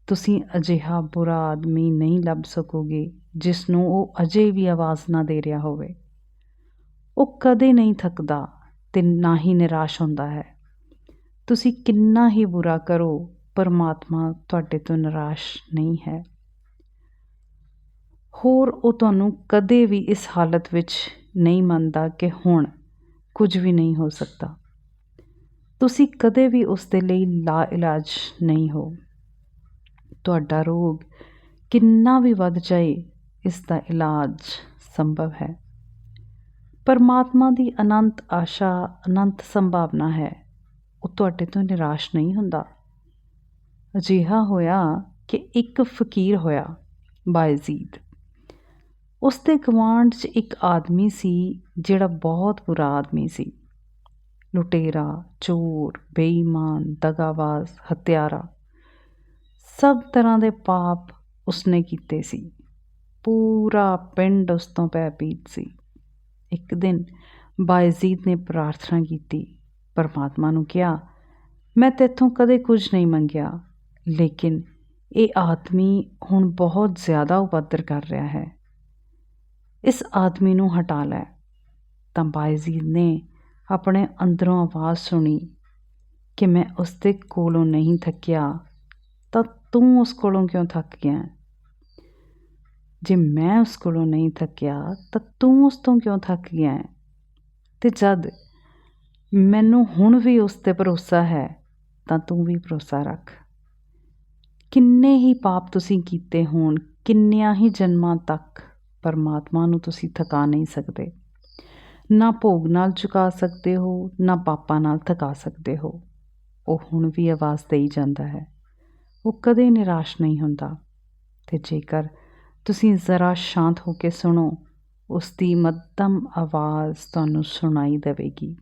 ਤੁਸੀਂ ਅਜਿਹਾ ਬੁਰਾ ਆਦਮੀ ਨਹੀਂ ਲੱਭ ਸਕੋਗੇ ਜਿਸ ਨੂੰ ਉਹ ਅਜੇ ਵੀ ਆਵਾਜ਼ ਨਾ ਦੇ ਰਿਹਾ ਹੋਵੇ। ਉਹ ਕਦੇ ਨਹੀਂ ਥੱਕਦਾ ਤੇ ਨਾ ਹੀ ਨਿਰਾਸ਼ ਹੁੰਦਾ ਹੈ। ਤੁਸੀਂ ਕਿੰਨਾ ਹੀ ਬੁਰਾ ਕਰੋ, ਪਰਮਾਤਮਾ ਤੁਹਾਡੇ ਤੋਂ ਨਿਰਾਸ਼ ਨਹੀਂ ਹੈ। ਹੋਰ ਉਹ ਤੁਹਾਨੂੰ ਕਦੇ ਵੀ ਇਸ ਹਾਲਤ ਵਿੱਚ ਨਹੀਂ ਮੰਨਦਾ ਕਿ ਹੁਣ ਕੁਝ ਵੀ ਨਹੀਂ ਹੋ ਸਕਦਾ। ਤੁਸੀਂ ਕਦੇ ਵੀ ਉਸ ਦੇ ਲਈ ਲਾ ਇਲਾਜ ਨਹੀਂ ਹੋ। ਤੁਹਾਡਾ ਰੋਗ ਕਿੰਨਾ ਵੀ ਵੱਧ ਜਾਏ, ਇਸ ਦਾ ਇਲਾਜ ਸੰਭਵ ਹੈ। ਪਰਮਾਤਮਾ ਦੀ ਅਨੰਤ ਆਸ਼ਾ, ਅਨੰਤ ਸੰਭਾਵਨਾ ਹੈ। ਉਹ ਤੁਹਾਡੇ ਤੋਂ ਨਿਰਾਸ਼ ਨਹੀਂ ਹੁੰਦਾ। ਅਜਿਹਾ ਹੋਇਆ ਕਿ ਇੱਕ ਫਕੀਰ ਹੋਇਆ, ਬਾਇਜ਼ੀਦ। ਉਸ ਦੇ ਗਵਾਂਢ 'ਚ ਇੱਕ ਆਦਮੀ ਸੀ, ਜਿਹੜਾ ਬਹੁਤ ਬੁਰਾ ਆਦਮੀ ਸੀ। ਲੁਟੇਰਾ, ਚੋਰ, ਬੇਈਮਾਨ, ਦਗਾਬਾਜ਼, ਹਤਿਆਰਾ, ਸਭ ਤਰ੍ਹਾਂ ਦੇ ਪਾਪ ਉਸਨੇ ਕੀਤੇ ਸੀ। ਪੂਰਾ ਪਿੰਡ ਉਸ ਤੋਂ ਭੈਭੀਤ ਸੀ। ਇੱਕ ਦਿਨ ਬਾਇਜ਼ੀਦ ਨੇ ਪ੍ਰਾਰਥਨਾ ਕੀਤੀ। ਪਰਮਾਤਮਾ ਨੂੰ ਕਿਹਾ, ਮੈਂ ਤੇਥੋਂ ਕਦੇ ਕੁਝ ਨਹੀਂ ਮੰਗਿਆ, ਲੇਕਿਨ ਇਹ ਆਦਮੀ ਹੁਣ ਬਹੁਤ ਜ਼ਿਆਦਾ ਉਪਦਰ ਕਰ ਰਿਹਾ ਹੈ। ਇਸ ਆਦਮੀ ਨੂੰ ਹਟਾ ਲੈ। ਤਾਂ ਬਾਇਜ਼ੀਦ ਨੇ ਆਪਣੇ ਅੰਦਰੋਂ ਆਵਾਜ਼ ਸੁਣੀ ਕਿ ਮੈਂ ਉਸ ਦੇ ਕੋਲੋਂ ਨਹੀਂ ਥੱਕਿਆ। ਤਾਂ ਤੂੰ ਉਸ ਕੋਲੋਂ ਕਿਉਂ ਥੱਕ ਗਿਆ? ਜੇ ਮੈਂ ਉਸ ਕੋਲੋਂ ਨਹੀਂ ਥੱਕਿਆ, ਤਾਂ ਤੂੰ ਉਸ ਤੋਂ ਕਿਉਂ ਥੱਕ ਗਿਆ? ਤੇ ਜਦ ਮੈਨੂੰ ਹੁਣ ਵੀ ਉਸ ਤੇ ਭਰੋਸਾ ਹੈ, ਤਾਂ ਤੂੰ ਵੀ ਭਰੋਸਾ ਰੱਖ। ਕਿੰਨੇ ਹੀ ਪਾਪ ਤੁਸੀਂ ਕੀਤੇ ਹੋਣ, ਕਿੰਨਿਆਂ ਹੀ ਜਨਮਾਂ ਤੱਕ। ਪਰਮਾਤਮਾ ਨੂੰ ਤੁਸੀਂ ਥਕਾ ਨਹੀਂ ਸਕਦੇ। ਨਾ ਭੋਗ ਨਾਲ ਚੁਕਾ ਸਕਦੇ ਹੋ, ਨਾ ਪਾਪਾਂ ਨਾਲ ਥਕਾ ਸਕਦੇ ਹੋ। ਉਹ ਹੁਣ ਵੀ ਆਵਾਜ਼ ਦੇਈ ਜਾਂਦਾ ਹੈ। ਉਹ ਕਦੇ ਨਿਰਾਸ਼ ਨਹੀਂ ਹੁੰਦਾ। ਤੇ ਜੇਕਰ ਤੁਸੀਂ ਜ਼ਰਾ ਸ਼ਾਂਤ ਹੋ ਕੇ ਸੁਣੋ, ਉਸ ਦੀ ਮੱਧਮ ਆਵਾਜ਼ ਤੁਹਾਨੂੰ ਸੁਣਾਈ ਦੇਵੇਗੀ।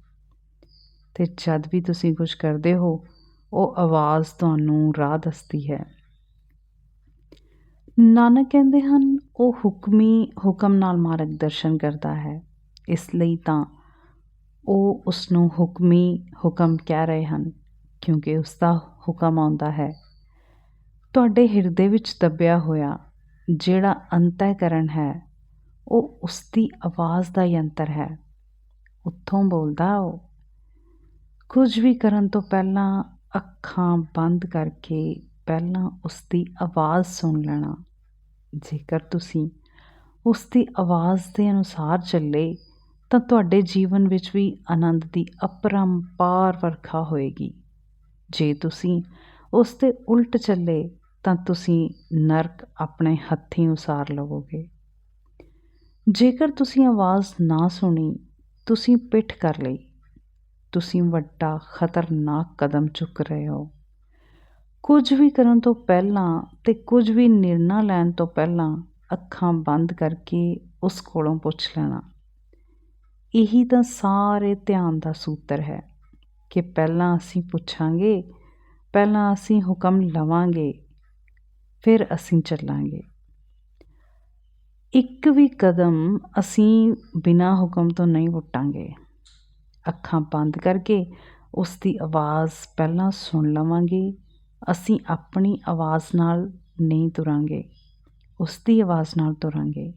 ਤੇ ਜਦ ਵੀ ਤੁਸੀਂ ਕੁਝ ਕਰਦੇ ਹੋ, ਉਹ ਆਵਾਜ਼ ਤੁਹਾਨੂੰ ਰਾਹ ਦੱਸਦੀ ਹੈ। ਨਾਨਕ ਕਹਿੰਦੇ ਹਨ, ਉਹ ਹੁਕਮੀ ਹੁਕਮ ਨਾਲ ਮਾਰਗ ਦਰਸ਼ਨ ਕਰਦਾ ਹੈ। ਇਸ ਲਈ ਤਾਂ ਉਹ ਉਸ ਨੂੰ ਹੁਕਮੀ ਹੁਕਮ ਕਹਿ ਰਹੇ ਹਨ, ਕਿਉਂਕਿ ਉਸ ਦਾ ਹੁਕਮ ਆਉਂਦਾ ਹੈ। ਤੁਹਾਡੇ ਹਿਰਦੇ ਵਿੱਚ ਦੱਬਿਆ ਹੋਇਆ ਜਿਹੜਾ ਅੰਤःਕਰਨ ਹੈ, ਉਹ ਉਸ ਦੀ ਆਵਾਜ਼ ਦਾ ਯੰਤਰ ਹੈ। ਉੱਥੋਂ ਬੋਲਦਾ ਉਹ, ਕੁਝ ਵੀ ਕਰਨ ਤੋਂ ਪਹਿਲਾਂ ਅੱਖਾਂ ਬੰਦ ਕਰਕੇ ਪਹਿਲਾਂ ਉਸ ਦੀ ਆਵਾਜ਼ ਸੁਣ ਲੈਣਾ। ਜੇਕਰ ਤੁਸੀਂ ਉਸ ਦੀ ਆਵਾਜ਼ ਦੇ ਅਨੁਸਾਰ ਚੱਲੇ, ਤਾਂ ਤੁਹਾਡੇ ਜੀਵਨ ਵਿੱਚ ਵੀ ਆਨੰਦ ਦੀ ਅਪਰੰਪਾਰ ਵਰਖਾ ਹੋਏਗੀ। ਜੇ ਤੁਸੀਂ ਉਸ ਦੇ ਉਲਟ ਚੱਲੇ, ਤਾਂ ਤੁਸੀਂ ਨਰਕ ਆਪਣੇ ਹੱਥੀਂ ਉਸਾਰ ਲਵੋਗੇ। ਜੇਕਰ ਤੁਸੀਂ ਆਵਾਜ਼ ਨਾ ਸੁਣੀ, ਤੁਸੀਂ ਪਿੱਠ ਕਰ ਲਈ। ਤੁਸੀਂ ਵੱਡਾ ਖਤਰਨਾਕ ਕਦਮ ਚੁੱਕ ਰਹੇ ਹੋ। ਕੁਝ ਵੀ ਕਰਨ ਤੋਂ ਪਹਿਲਾਂ ਅਤੇ ਕੁਝ ਵੀ ਨਿਰਣਾ ਲੈਣ ਤੋਂ ਪਹਿਲਾਂ ਅੱਖਾਂ ਬੰਦ ਕਰਕੇ ਉਸ ਕੋਲੋਂ ਪੁੱਛ ਲੈਣਾ। ਇਹੀ ਤਾਂ ਸਾਰੇ ਧਿਆਨ ਦਾ ਸੂਤਰ ਹੈ ਕਿ ਪਹਿਲਾਂ ਅਸੀਂ ਪੁੱਛਾਂਗੇ, ਪਹਿਲਾਂ ਅਸੀਂ ਹੁਕਮ ਲਵਾਂਗੇ, ਫਿਰ ਅਸੀਂ ਚੱਲਾਂਗੇ। ਇੱਕ ਵੀ ਕਦਮ ਅਸੀਂ ਬਿਨਾਂ ਹੁਕਮ ਤੋਂ ਨਹੀਂ ਪੁੱਟਾਂਗੇ ਅੱਖਾਂ ਬੰਦ ਕਰਕੇ ਉਸ ਦੀ ਆਵਾਜ਼ ਪਹਿਲਾਂ ਸੁਣ ਲਵਾਂਗੇ ਅਸੀਂ ਆਪਣੀ ਆਵਾਜ਼ ਨਾਲ ਨਹੀਂ ਤੁਰਾਂਗੇ ਉਸ ਦੀ ਆਵਾਜ਼ ਨਾਲ ਤੁਰਾਂਗੇ।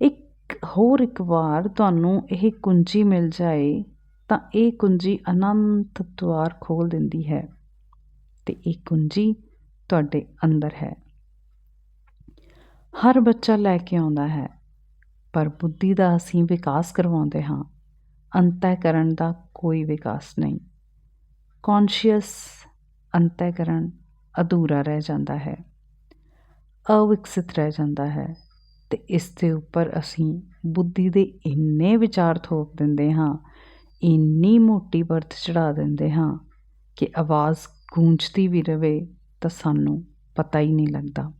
ਇੱਕ ਹੋਰ ਇੱਕ ਵਾਰ ਤੁਹਾਨੂੰ ਇਹ ਕੁੰਜੀ ਮਿਲ ਜਾਏ, ਤਾਂ ਇਹ ਕੁੰਜੀ ਅਨੰਤ ਦੁਆਰ ਖੋਲ ਦਿੰਦੀ ਹੈ ਤੇ ਇਹ ਕੁੰਜੀ ਤੁਹਾਡੇ ਅੰਦਰ ਹੈ। ਹਰ ਬੱਚਾ ਲੈ ਕੇ ਆਉਂਦਾ ਹੈ, ਪਰ ਬੁੱਧੀ ਦਾ ਅਸੀਂ ਵਿਕਾਸ ਕਰਵਾਉਂਦੇ ਹਾਂ, ਅੰਤःਕਰਨ ਦਾ ਕੋਈ ਵਿਕਾਸ ਨਹੀਂ। ਕੌਨਸ਼ੀਅਸ ਅੰਤःਕਰਨ ਅਧੂਰਾ ਰਹਿ ਜਾਂਦਾ ਹੈ, ਅਵਿਕਸਿਤ ਰਹਿ ਜਾਂਦਾ ਹੈ ਤੇ ਇਸ ਦੇ ਉੱਪਰ ਅਸੀਂ ਬੁੱਧੀ ਦੇ ਇੰਨੇ ਵਿਚਾਰ ਥੋਪ ਦਿੰਦੇ ਹਾਂ, ਇੰਨੀ ਮੋਟੀ ਬਰਥ ਚੜਾ ਦਿੰਦੇ ਹਾਂ ਕਿ ਆਵਾਜ਼ ਗੂੰਜਦੀ ਵੀ ਰਵੇ ਤਾਂ ਸਾਨੂੰ ਪਤਾ ਹੀ ਨਹੀਂ ਲੱਗਦਾ।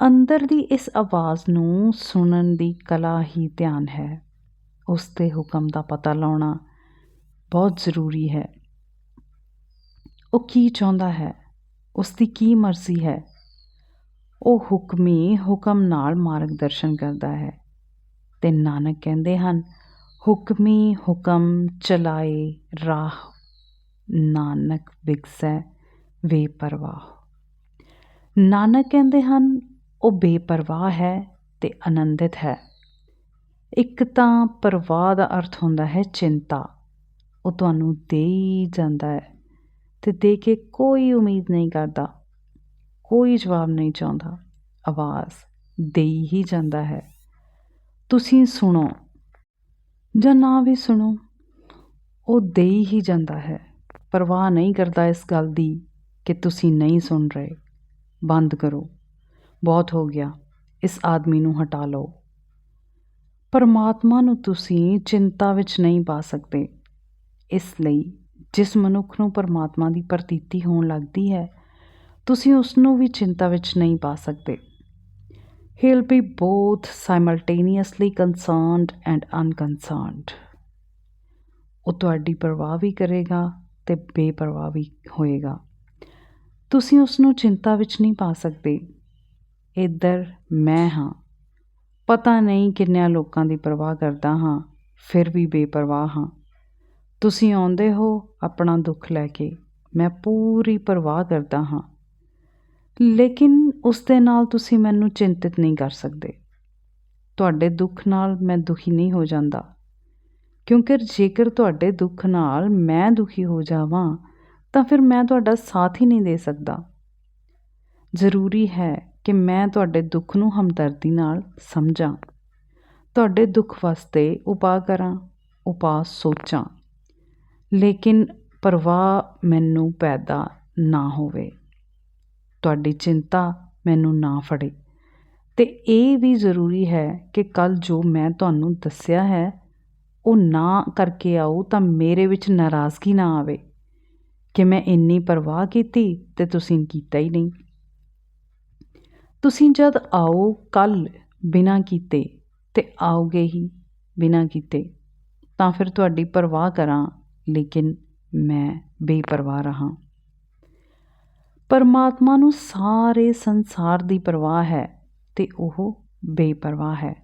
ਅੰਦਰ ਦੀ ਇਸ ਆਵਾਜ਼ ਨੂੰ ਸੁਣਨ ਦੀ ਕਲਾ ਹੀ ਧਿਆਨ ਹੈ, ਉਸ ਦੇ ਹੁਕਮ ਦਾ ਪਤਾ ਲਾਉਣਾ ਬਹੁਤ ਜ਼ਰੂਰੀ ਹੈ। ਉਹ ਕੀ ਚਾਹੁੰਦਾ ਹੈ? ਉਸ ਦੀ ਕੀ ਮਰਜ਼ੀ ਹੈ? ਉਹ ਹੁਕਮੀ ਹੁਕਮ ਨਾਲ ਮਾਰਗਦਰਸ਼ਨ ਕਰਦਾ ਹੈ। ਤੇ ਨਾਨਕ ਕਹਿੰਦੇ ਹਨ, ਹੁਕਮੀ ਹੁਕਮ ਚਲਾਏ ਰਾਹ, ਨਾਨਕ ਵਿਗਸੈ ਬੇਪਰਵਾਹ। ਨਾਨਕ ਕਹਿੰਦੇ ਹਨ, ਉਹ ਬੇਪਰਵਾਹ ਹੈ ਤੇ ਆਨੰਦਿਤ ਹੈ। ਇੱਕ ਤਾਂ ਪਰਵਾਹ ਦਾ ਅਰਥ ਹੁੰਦਾ ਹੈ ਚਿੰਤਾ। ਉਹ ਤੁਹਾਨੂੰ ਦੇਈ ਜਾਂਦਾ ਹੈ। ਤੇ ਦੇ ਕੇ ਕੋਈ ਉਮੀਦ ਨਹੀਂ ਕਰਦਾ, ਕੋਈ ਜਵਾਬ ਨਹੀਂ ਚਾਹੁੰਦਾ। ਆਵਾਜ਼ ਦੇਈ ਹੀ ਜਾਂਦਾ ਹੈ। ਤੁਸੀਂ ਸੁਣੋ, ਜਾਂ ਨਾ ਵੀ ਸੁਣੋ, ਉਹ ਦੇਈ ਹੀ ਜਾਂਦਾ ਹੈ। ਪਰਵਾਹ ਨਹੀਂ ਕਰਦਾ ਇਸ ਗੱਲ ਦੀ ਕਿ ਤੁਸੀਂ ਨਹੀਂ ਸੁਣ ਰਹੇ। ਬੰਦ ਕਰੋ। ਬਹੁਤ ਹੋ ਗਿਆ। ਇਸ ਆਦਮੀ ਨੂੰ ਹਟਾ ਲਓ। ਪਰਮਾਤਮਾ ਨੂੰ ਤੁਸੀਂ ਚਿੰਤਾ ਵਿੱਚ ਨਹੀਂ ਪਾ ਸਕਦੇ। ਇਸ ਲਈ ਜਿਸ ਮਨੁੱਖ ਨੂੰ ਪਰਮਾਤਮਾ ਦੀ ਪ੍ਰਤੀਤੀ ਹੋਣ ਲੱਗਦੀ ਹੈ, ਤੁਸੀਂ ਉਸ ਨੂੰ ਵੀ ਚਿੰਤਾ ਵਿੱਚ ਨਹੀਂ ਪਾ ਸਕਦੇ। He'll be both simultaneously concerned and unconcerned. ਉਹ ਤੁਹਾਡੀ ਪਰਵਾਹ ਵੀ ਕਰੇਗਾ ਤੇ ਬੇਪਰਵਾਹ ਵੀ ਹੋਏਗਾ। ਤੁਸੀਂ ਉਸ ਨੂੰ ਚਿੰਤਾ ਵਿੱਚ ਨਹੀਂ ਪਾ ਸਕਦੇ। ਇੱਧਰ ਮੈਂ ਹਾਂ। ਪਤਾ ਨਹੀਂ ਕਿੰਨਿਆਂ ਲੋਕਾਂ ਦੀ ਪਰਵਾਹ ਕਰਦਾ ਹਾਂ, ਫਿਰ ਵੀ ਬੇਪਰਵਾਹ ਹਾਂ। ਤੁਸੀਂ ਆਉਂਦੇ ਹੋ ਆਪਣਾ ਦੁੱਖ ਲੈ ਕੇ, ਮੈਂ ਪੂਰੀ ਪਰਵਾਹ ਕਰਦਾ ਹਾਂ। ਲੇਕਿਨ ਉਸ ਦੇ ਨਾਲ ਤੁਸੀਂ ਮੈਨੂੰ ਚਿੰਤਿਤ ਨਹੀਂ ਕਰ ਸਕਦੇ। ਤੁਹਾਡੇ ਦੁੱਖ ਨਾਲ ਮੈਂ ਦੁਖੀ ਨਹੀਂ ਹੋ ਜਾਂਦਾ। ਕਿਉਂਕਿ ਜੇਕਰ ਤੁਹਾਡੇ ਦੁੱਖ ਨਾਲ ਮੈਂ ਦੁਖੀ ਹੋ ਜਾਵਾਂ, ਤਾਂ ਫਿਰ ਮੈਂ ਤੁਹਾਡਾ ਸਾਥ ਹੀ ਨਹੀਂ ਦੇ ਸਕਦਾ। ਜ਼ਰੂਰੀ ਹੈ ਕਿ ਮੈਂ ਤੁਹਾਡੇ ਦੁੱਖ ਨੂੰ ਹਮਦਰਦੀ ਨਾਲ ਸਮਝਾਂ। ਤੁਹਾਡੇ ਦੁੱਖ ਵਾਸਤੇ ਉਪਾਅ ਕਰਾਂ, ਉਪਾਅ ਸੋਚਾਂ। ਲੇਕਿਨ ਪਰਵਾਹ ਮੈਨੂੰ ਪੈਦਾ ਨਾ ਹੋਵੇ। ਤੁਹਾਡੀ ਚਿੰਤਾ ਮੈਨੂੰ ਨਾ ਫੜੇ। ਤੇ ਇਹ ਵੀ ਜ਼ਰੂਰੀ ਹੈ ਕਿ ਕੱਲ ਜੋ ਮੈਂ ਤੁਹਾਨੂੰ ਦੱਸਿਆ ਹੈ, ਉਹ ਨਾ ਕਰਕੇ ਆਓ ਤਾਂ ਮੇਰੇ ਵਿੱਚ ਨਾਰਾਜ਼ਗੀ ਨਾ ਆਵੇ। ਕਿ ਮੈਂ ਇੰਨੀ ਪਰਵਾਹ ਕੀਤੀ ਤੇ ਤੁਸੀਂ ਕੀਤਾ ਹੀ ਨਹੀਂ। ਤੁਸੀਂ ਜਦ ਆਓ ਕੱਲ ਬਿਨਾਂ ਕੀਤੇ ਤੇ ਆਓਗੇ ਹੀ ਬਿਨਾਂ ਕੀਤੇ, ਤਾਂ ਫਿਰ ਤੁਹਾਡੀ ਪਰਵਾਹ ਕਰਾਂ ਲੇਕਿਨ ਮੈਂ ਬੇਪਰਵਾਹ ਰਹਾ। ਪਰਮਾਤਮਾ ਨੂੰ ਸਾਰੇ ਸੰਸਾਰ ਦੀ ਪਰਵਾਹ ਹੈ ਤੇ ਉਹ ਬੇਪਰਵਾਹ ਹੈ।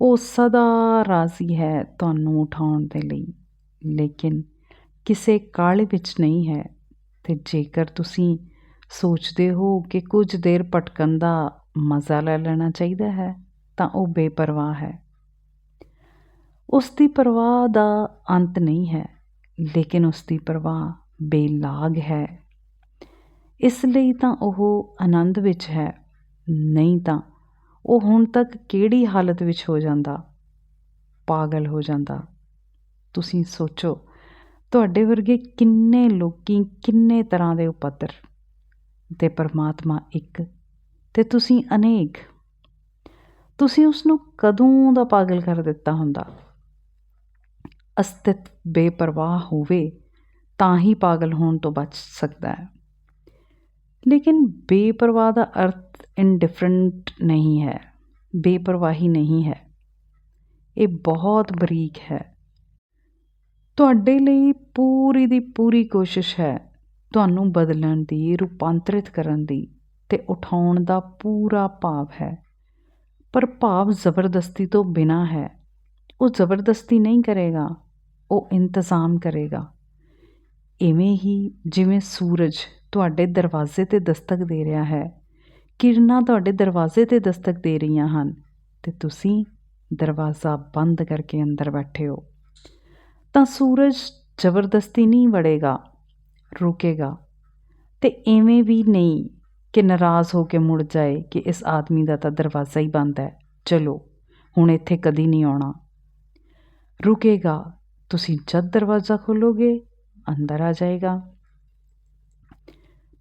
ਉਹ ਸਦਾ ਰਾਜ਼ੀ ਹੈ ਤੁਹਾਨੂੰ ਉਠਾਉਣ ਦੇ ਲਈ, ਲੇਕਿਨ ਕਿਸੇ ਕਾਲੇ ਵਿੱਚ ਨਹੀਂ ਹੈ ਤੇ ਜੇਕਰ ਤੁਸੀਂ ਸੋਚਦੇ ਹੋ ਕਿ ਕੁਝ ਦੇਰ ਭਟਕਣ ਦਾ ਮਜ਼ਾ ਲੈ ਲੈਣਾ ਚਾਹੀਦਾ ਹੈ, ਤਾਂ ਉਹ ਬੇਪਰਵਾਹ ਹੈ। ਉਸ ਦੀ ਪਰਵਾਹ ਦਾ ਅੰਤ ਨਹੀਂ ਹੈ, ਲੇਕਿਨ ਉਸ ਦੀ ਪਰਵਾਹ ਬੇਲਾਗ ਹੈ। ਇਸ ਲਈ ਤਾਂ ਉਹ ਆਨੰਦ ਵਿੱਚ ਹੈ, ਨਹੀਂ ਤਾਂ ਉਹ ਹੁਣ ਤੱਕ ਕਿਹੜੀ ਹਾਲਤ ਵਿੱਚ ਹੋ ਜਾਂਦਾ? ਪਾਗਲ ਹੋ ਜਾਂਦਾ। ਤੁਸੀਂ ਸੋਚੋ, ਤੁਹਾਡੇ ਵਰਗੇ ਕਿੰਨੇ ਲੋਕੀ ਕਿੰਨੇ ਤਰ੍ਹਾਂ ਦੇ ਉਪੱਦਰ ਤੇ ਪਰਮਾਤਮਾ ਇੱਕ, ਤੇ ਤੁਸੀਂ ਅਨੇਕ। ਤੁਸੀਂ ਉਸ ਨੂੰ ਕਦੋਂ ਦਾ ਪਾਗਲ ਕਰ ਦਿੱਤਾ ਹੁੰਦਾ? ਅਸਤਿਤ ਬੇਪਰਵਾਹ ਹੋਵੇ, ਤਾਂ ਹੀ ਪਾਗਲ ਹੋਣ ਤੋਂ ਬਚ ਸਕਦਾ ਹੈ। ਲੇਕਿਨ ਬੇਪਰਵਾਹ ਦਾ ਅਰਥ ਇਨਡਿਫਰੈਂਟ ਨਹੀਂ ਹੈ, ਬੇਪਰਵਾਹੀ ਨਹੀਂ ਹੈ। ਇਹ ਬਹੁਤ ਬਰੀਕ ਹੈ। ਤੁਹਾਡੇ ਲਈ ਪੂਰੀ ਦੀ ਪੂਰੀ ਕੋਸ਼ਿਸ਼ ਹੈ ਤੁਹਾਨੂੰ ਬਦਲਣ ਦੀ, ਰੂਪਾਂਤਰਿਤ ਕਰਨ ਦੀ ਤੇ ਉਠਾਉਣ ਦਾ ਪੂਰਾ ਭਾਵ ਹੈ। ਪਰ ਭਾਵ ਜ਼ਬਰਦਸਤੀ ਤੋਂ ਬਿਨਾ ਹੈ। ਉਹ ਜ਼ਬਰਦਸਤੀ ਨਹੀਂ ਕਰੇਗਾ। ਉਹ ਇੰਤਜ਼ਾਮ ਕਰੇਗਾ। ਇਵੇਂ ਹੀ ਜਿਵੇਂ ਸੂਰਜ ਤੁਹਾਡੇ ਦਰਵਾਜ਼ੇ ਤੇ ਦਸਤਕ ਦੇ ਰਿਹਾ ਹੈ, ਕਿਰਨਾਂ ਤੁਹਾਡੇ ਦਰਵਾਜ਼ੇ ਤੇ ਦਸਤਕ ਦੇ ਰਹੀਆਂ ਹਨ ਤੇ ਤੁਸੀਂ ਦਰਵਾਜ਼ਾ ਬੰਦ ਕਰਕੇ ਅੰਦਰ ਬੈਠੇ ਹੋ। ਤਾਂ ਸੂਰਜ ਜ਼ਬਰਦਸਤੀ ਨਹੀਂ ਵੜੇਗਾ, ਰੁਕੇਗਾ ਤੇ ਐਵੇਂ ਵੀ ਨਹੀਂ ਕਿ ਨਾਰਾਜ਼ ਹੋ ਕੇ ਮੁੜ ਜਾਏ ਕਿ ਇਸ ਆਦਮੀ ਦਾ ਤਾਂ ਦਰਵਾਜ਼ਾ ਹੀ ਬੰਦ ਹੈ। ਚਲੋ, ਹੁਣ ਇੱਥੇ ਕਦੀ ਨਹੀਂ ਆਉਣਾ। ਰੁਕੇਗਾ ਤੁਸੀਂ ਜਦ ਦਰਵਾਜ਼ਾ ਖੋਲੋਗੇ ਅੰਦਰ ਆ ਜਾਏਗਾ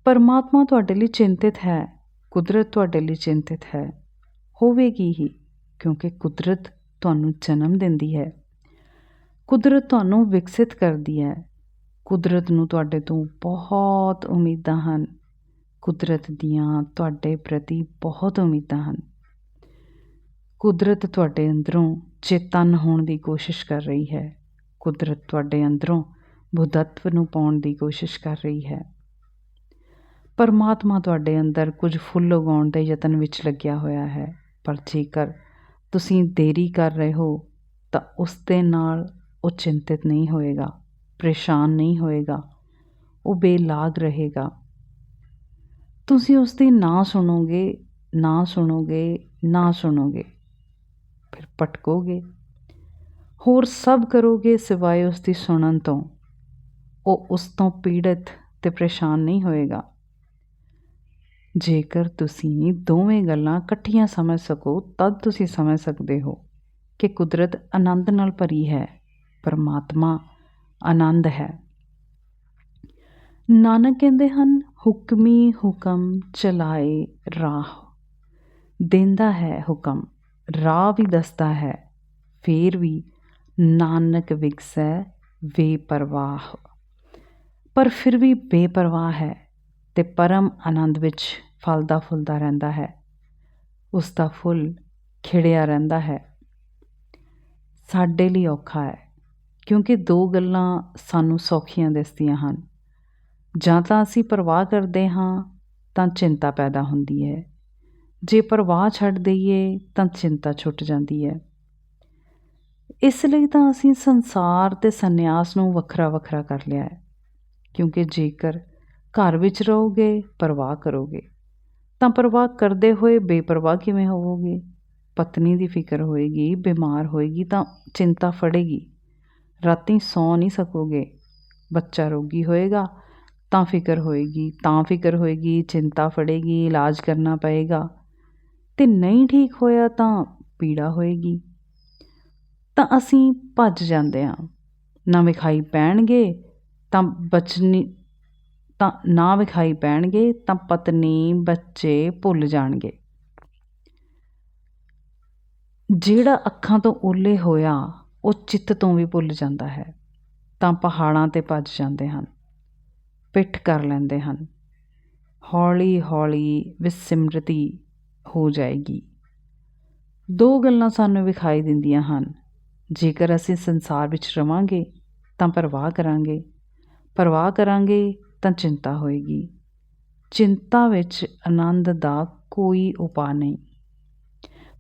ਪਰਮਾਤਮਾ ਤੁਹਾਡੇ ਲਈ ਚਿੰਤਿਤ ਹੈ ਕੁਦਰਤ ਤੁਹਾਡੇ ਲਈ ਚਿੰਤਿਤ ਹੈ ਹੋਵੇਗੀ ਹੀ ਕਿਉਂਕਿ ਕੁਦਰਤ ਤੁਹਾਨੂੰ ਜਨਮ ਦਿੰਦੀ ਹੈ ਕੁਦਰਤ ਤੁਹਾਨੂੰ ਵਿਕਸਿਤ ਕਰਦੀ ਹੈ ਕੁਦਰਤ ਨੂੰ ਤੁਹਾਡੇ ਤੋਂ ਬਹੁਤ ਉਮੀਦਾਂ ਹਨ ਕੁਦਰਤ ਦੀਆਂ ਤੁਹਾਡੇ ਪ੍ਰਤੀ ਬਹੁਤ ਉਮੀਦਾਂ ਹਨ ਕੁਦਰਤ ਤੁਹਾਡੇ ਅੰਦਰੋਂ ਚੇਤਨ ਹੋਣ ਦੀ ਕੋਸ਼ਿਸ਼ ਕਰ ਰਹੀ ਹੈ ਕੁਦਰਤ ਤੁਹਾਡੇ ਅੰਦਰੋਂ ਬੁੱਧਤਵ ਨੂੰ ਪਾਉਣ ਦੀ ਕੋਸ਼ਿਸ਼ ਕਰ ਰਹੀ ਹੈ। ਪਰਮਾਤਮਾ ਤੁਹਾਡੇ ਅੰਦਰ ਕੁਝ ਫੁੱਲ ਉਗਾਉਣ ਦੇ ਯਤਨ ਵਿੱਚ ਲੱਗਿਆ ਹੋਇਆ ਹੈ। ਪਰ ਜੇਕਰ ਤੁਸੀਂ ਦੇਰੀ ਕਰ ਰਹੇ ਹੋ, ਤਾਂ ਉਸ ਦੇ ਨਾਲ ਉਹ ਚਿੰਤਿਤ ਨਹੀਂ ਹੋਏਗਾ, ਪਰੇਸ਼ਾਨ ਨਹੀਂ ਹੋਏਗਾ, ਉਹ ਬੇਲਾਗ ਰਹੇਗਾ। ਤੁਸੀਂ ਉਸ ਦੀ ਨਾ ਸੁਣੋਗੇ ਨਾ ਸੁਣੋਗੇ ਨਾ ਸੁਣੋਗੇ, ਫਿਰ ਪਟਕੋਗੇ ਹੋਰ ਸਭ ਕਰੋਗੇ ਸਿਵਾਏ ਉਸ ਦੀ ਸੁਣਨ ਤੋਂ। ਉਹ ਉਸ ਤੋਂ ਪੀੜਤ ਤੇ ਪਰੇਸ਼ਾਨ ਨਹੀਂ ਹੋਏਗਾ। ਜੇਕਰ ਤੁਸੀਂ ਦੋਵੇਂ ਗੱਲਾਂ ਇਕੱਠੀਆਂ ਸਮਝ ਸਕੋ, ਤਦ ਤੁਸੀਂ ਸਮਝ ਸਕਦੇ ਹੋ ਕਿ ਕੁਦਰਤ ਆਨੰਦ ਨਾਲ ਭਰੀ ਹੈ, ਪਰਮਾਤਮਾ ਆਨੰਦ ਹੈ। ਨਾਨਕ ਕਹਿੰਦੇ ਹਨ, ਹੁਕਮੀ ਹੁਕਮ ਚਲਾਏ ਰਾਹ। ਦਿੰਦਾ ਹੈ ਹੁਕਮ, ਰਾਹ ਵੀ ਦੱਸਦਾ ਹੈ, ਫੇਰ ਵੀ ਨਾਨਕ ਵਿਗਸੈ ਬੇਪਰਵਾਹ। ਪਰ ਫਿਰ ਵੀ ਬੇਪਰਵਾਹ ਹੈ ਤੇ ਪਰਮ ਆਨੰਦ ਵਿੱਚ ਫਲਦਾ ਫੁੱਲਦਾ ਰਹਿੰਦਾ ਹੈ। ਉਸ ਦਾ ਫੁੱਲ ਖਿੜਿਆ ਰਹਿੰਦਾ ਹੈ। ਸਾਡੇ ਲਈ ਔਖਾ ਹੈ, ਕਿਉਂਕਿ ਦੋ ਗੱਲਾਂ ਸਾਨੂੰ ਸੌਖੀਆਂ ਦਿਸਦੀਆਂ ਹਨ। ਜਾਂ ਤਾਂ ਅਸੀਂ ਪਰਵਾਹ ਕਰਦੇ ਹਾਂ, ਤਾਂ ਚਿੰਤਾ ਪੈਦਾ ਹੁੰਦੀ ਹੈ। ਜੇ ਪਰਵਾਹ ਛੱਡ ਦਈਏ, ਤਾਂ ਚਿੰਤਾ ਛੁੱਟ ਜਾਂਦੀ ਹੈ। ਇਸ ਲਈ ਤਾਂ ਅਸੀਂ ਸੰਸਾਰ ਤੇ ਸੰਨਿਆਸ ਨੂੰ ਵੱਖਰਾ ਵੱਖਰਾ ਕਰ ਲਿਆ ਹੈ। ਕਿਉਂਕਿ ਜੇਕਰ ਘਰ ਵਿੱਚ ਰਹੋਗੇ, ਪਰਵਾਹ ਕਰੋਗੇ, ਤਾਂ ਪਰਵਾਹ ਕਰਦੇ ਹੋਏ ਬੇਪਰਵਾਹ ਕਿਵੇਂ ਹੋਵੋਗੇ? ਪਤਨੀ ਦੀ ਫਿਕਰ ਹੋਏਗੀ, ਬਿਮਾਰ ਹੋਏਗੀ ਤਾਂ ਚਿੰਤਾ ਫੜੇਗੀ। ਰਾਤੀ ਸੌ ਨਹੀਂ ਸਕੋਗੇ। ਬੱਚਾ ਰੋਗੀ ਹੋਏਗਾ, ਤਾਂ ਫਿਕਰ ਹੋਏਗੀ, ਤਾਂ ਫਿਕਰ ਹੋਏਗੀ, ਚਿੰਤਾ ਫੜੇਗੀ, ਇਲਾਜ ਕਰਨਾ ਪਏਗਾ। ਤੇ ਨਹੀਂ ਠੀਕ ਹੋਇਆ ਤਾਂ ਪੀੜਾ ਹੋਏਗੀ। ਤਾਂ ਅਸੀਂ ਭੱਜ ਜਾਂਦੇ ਹਾਂ। ਨਾ ਵਿਖਾਈ ਪੈਣਗੇ ਤਾਂ ਬਚਨੀ, ਤਾਂ ਨਾ ਵਿਖਾਈ ਪੈਣਗੇ ਤਾਂ ਪਤਨੀ ਬੱਚੇ ਭੁੱਲ ਜਾਣਗੇ। ਜਿਹੜਾ ਅੱਖਾਂ ਤੋਂ ਓਲੇ ਹੋਇਆ, ਉਹ ਚਿੱਤ ਤੋਂ ਵੀ ਭੁੱਲ ਜਾਂਦਾ ਹੈ, ਤਾਂ ਪਹਾੜਾਂ ਤੇ ਭੱਜ ਜਾਂਦੇ ਹਨ, ਪਿੱਠ ਕਰ ਲੈਂਦੇ ਹਨ। ਹੌਲੀ ਹੌਲੀ ਵਿਸਿਮਰਤੀ ਹੋ ਜਾਏਗੀ। ਦੋ ਗੱਲਾਂ ਸਾਨੂੰ ਵਿਖਾਈ ਦਿੰਦੀਆਂ ਹਨ। ਜੇਕਰ ਅਸੀਂ ਸੰਸਾਰ ਵਿੱਚ ਰਵਾਂਗੇ, ਤਾਂ ਪਰਵਾਹ ਕਰਾਂਗੇ। ਪਰਵਾਹ ਕਰਾਂਗੇ, ਤਾਂ ਚਿੰਤਾ ਹੋਏਗੀ। ਚਿੰਤਾ ਵਿੱਚ ਆਨੰਦ ਦਾ ਕੋਈ ਉਪਾਅ ਨਹੀਂ।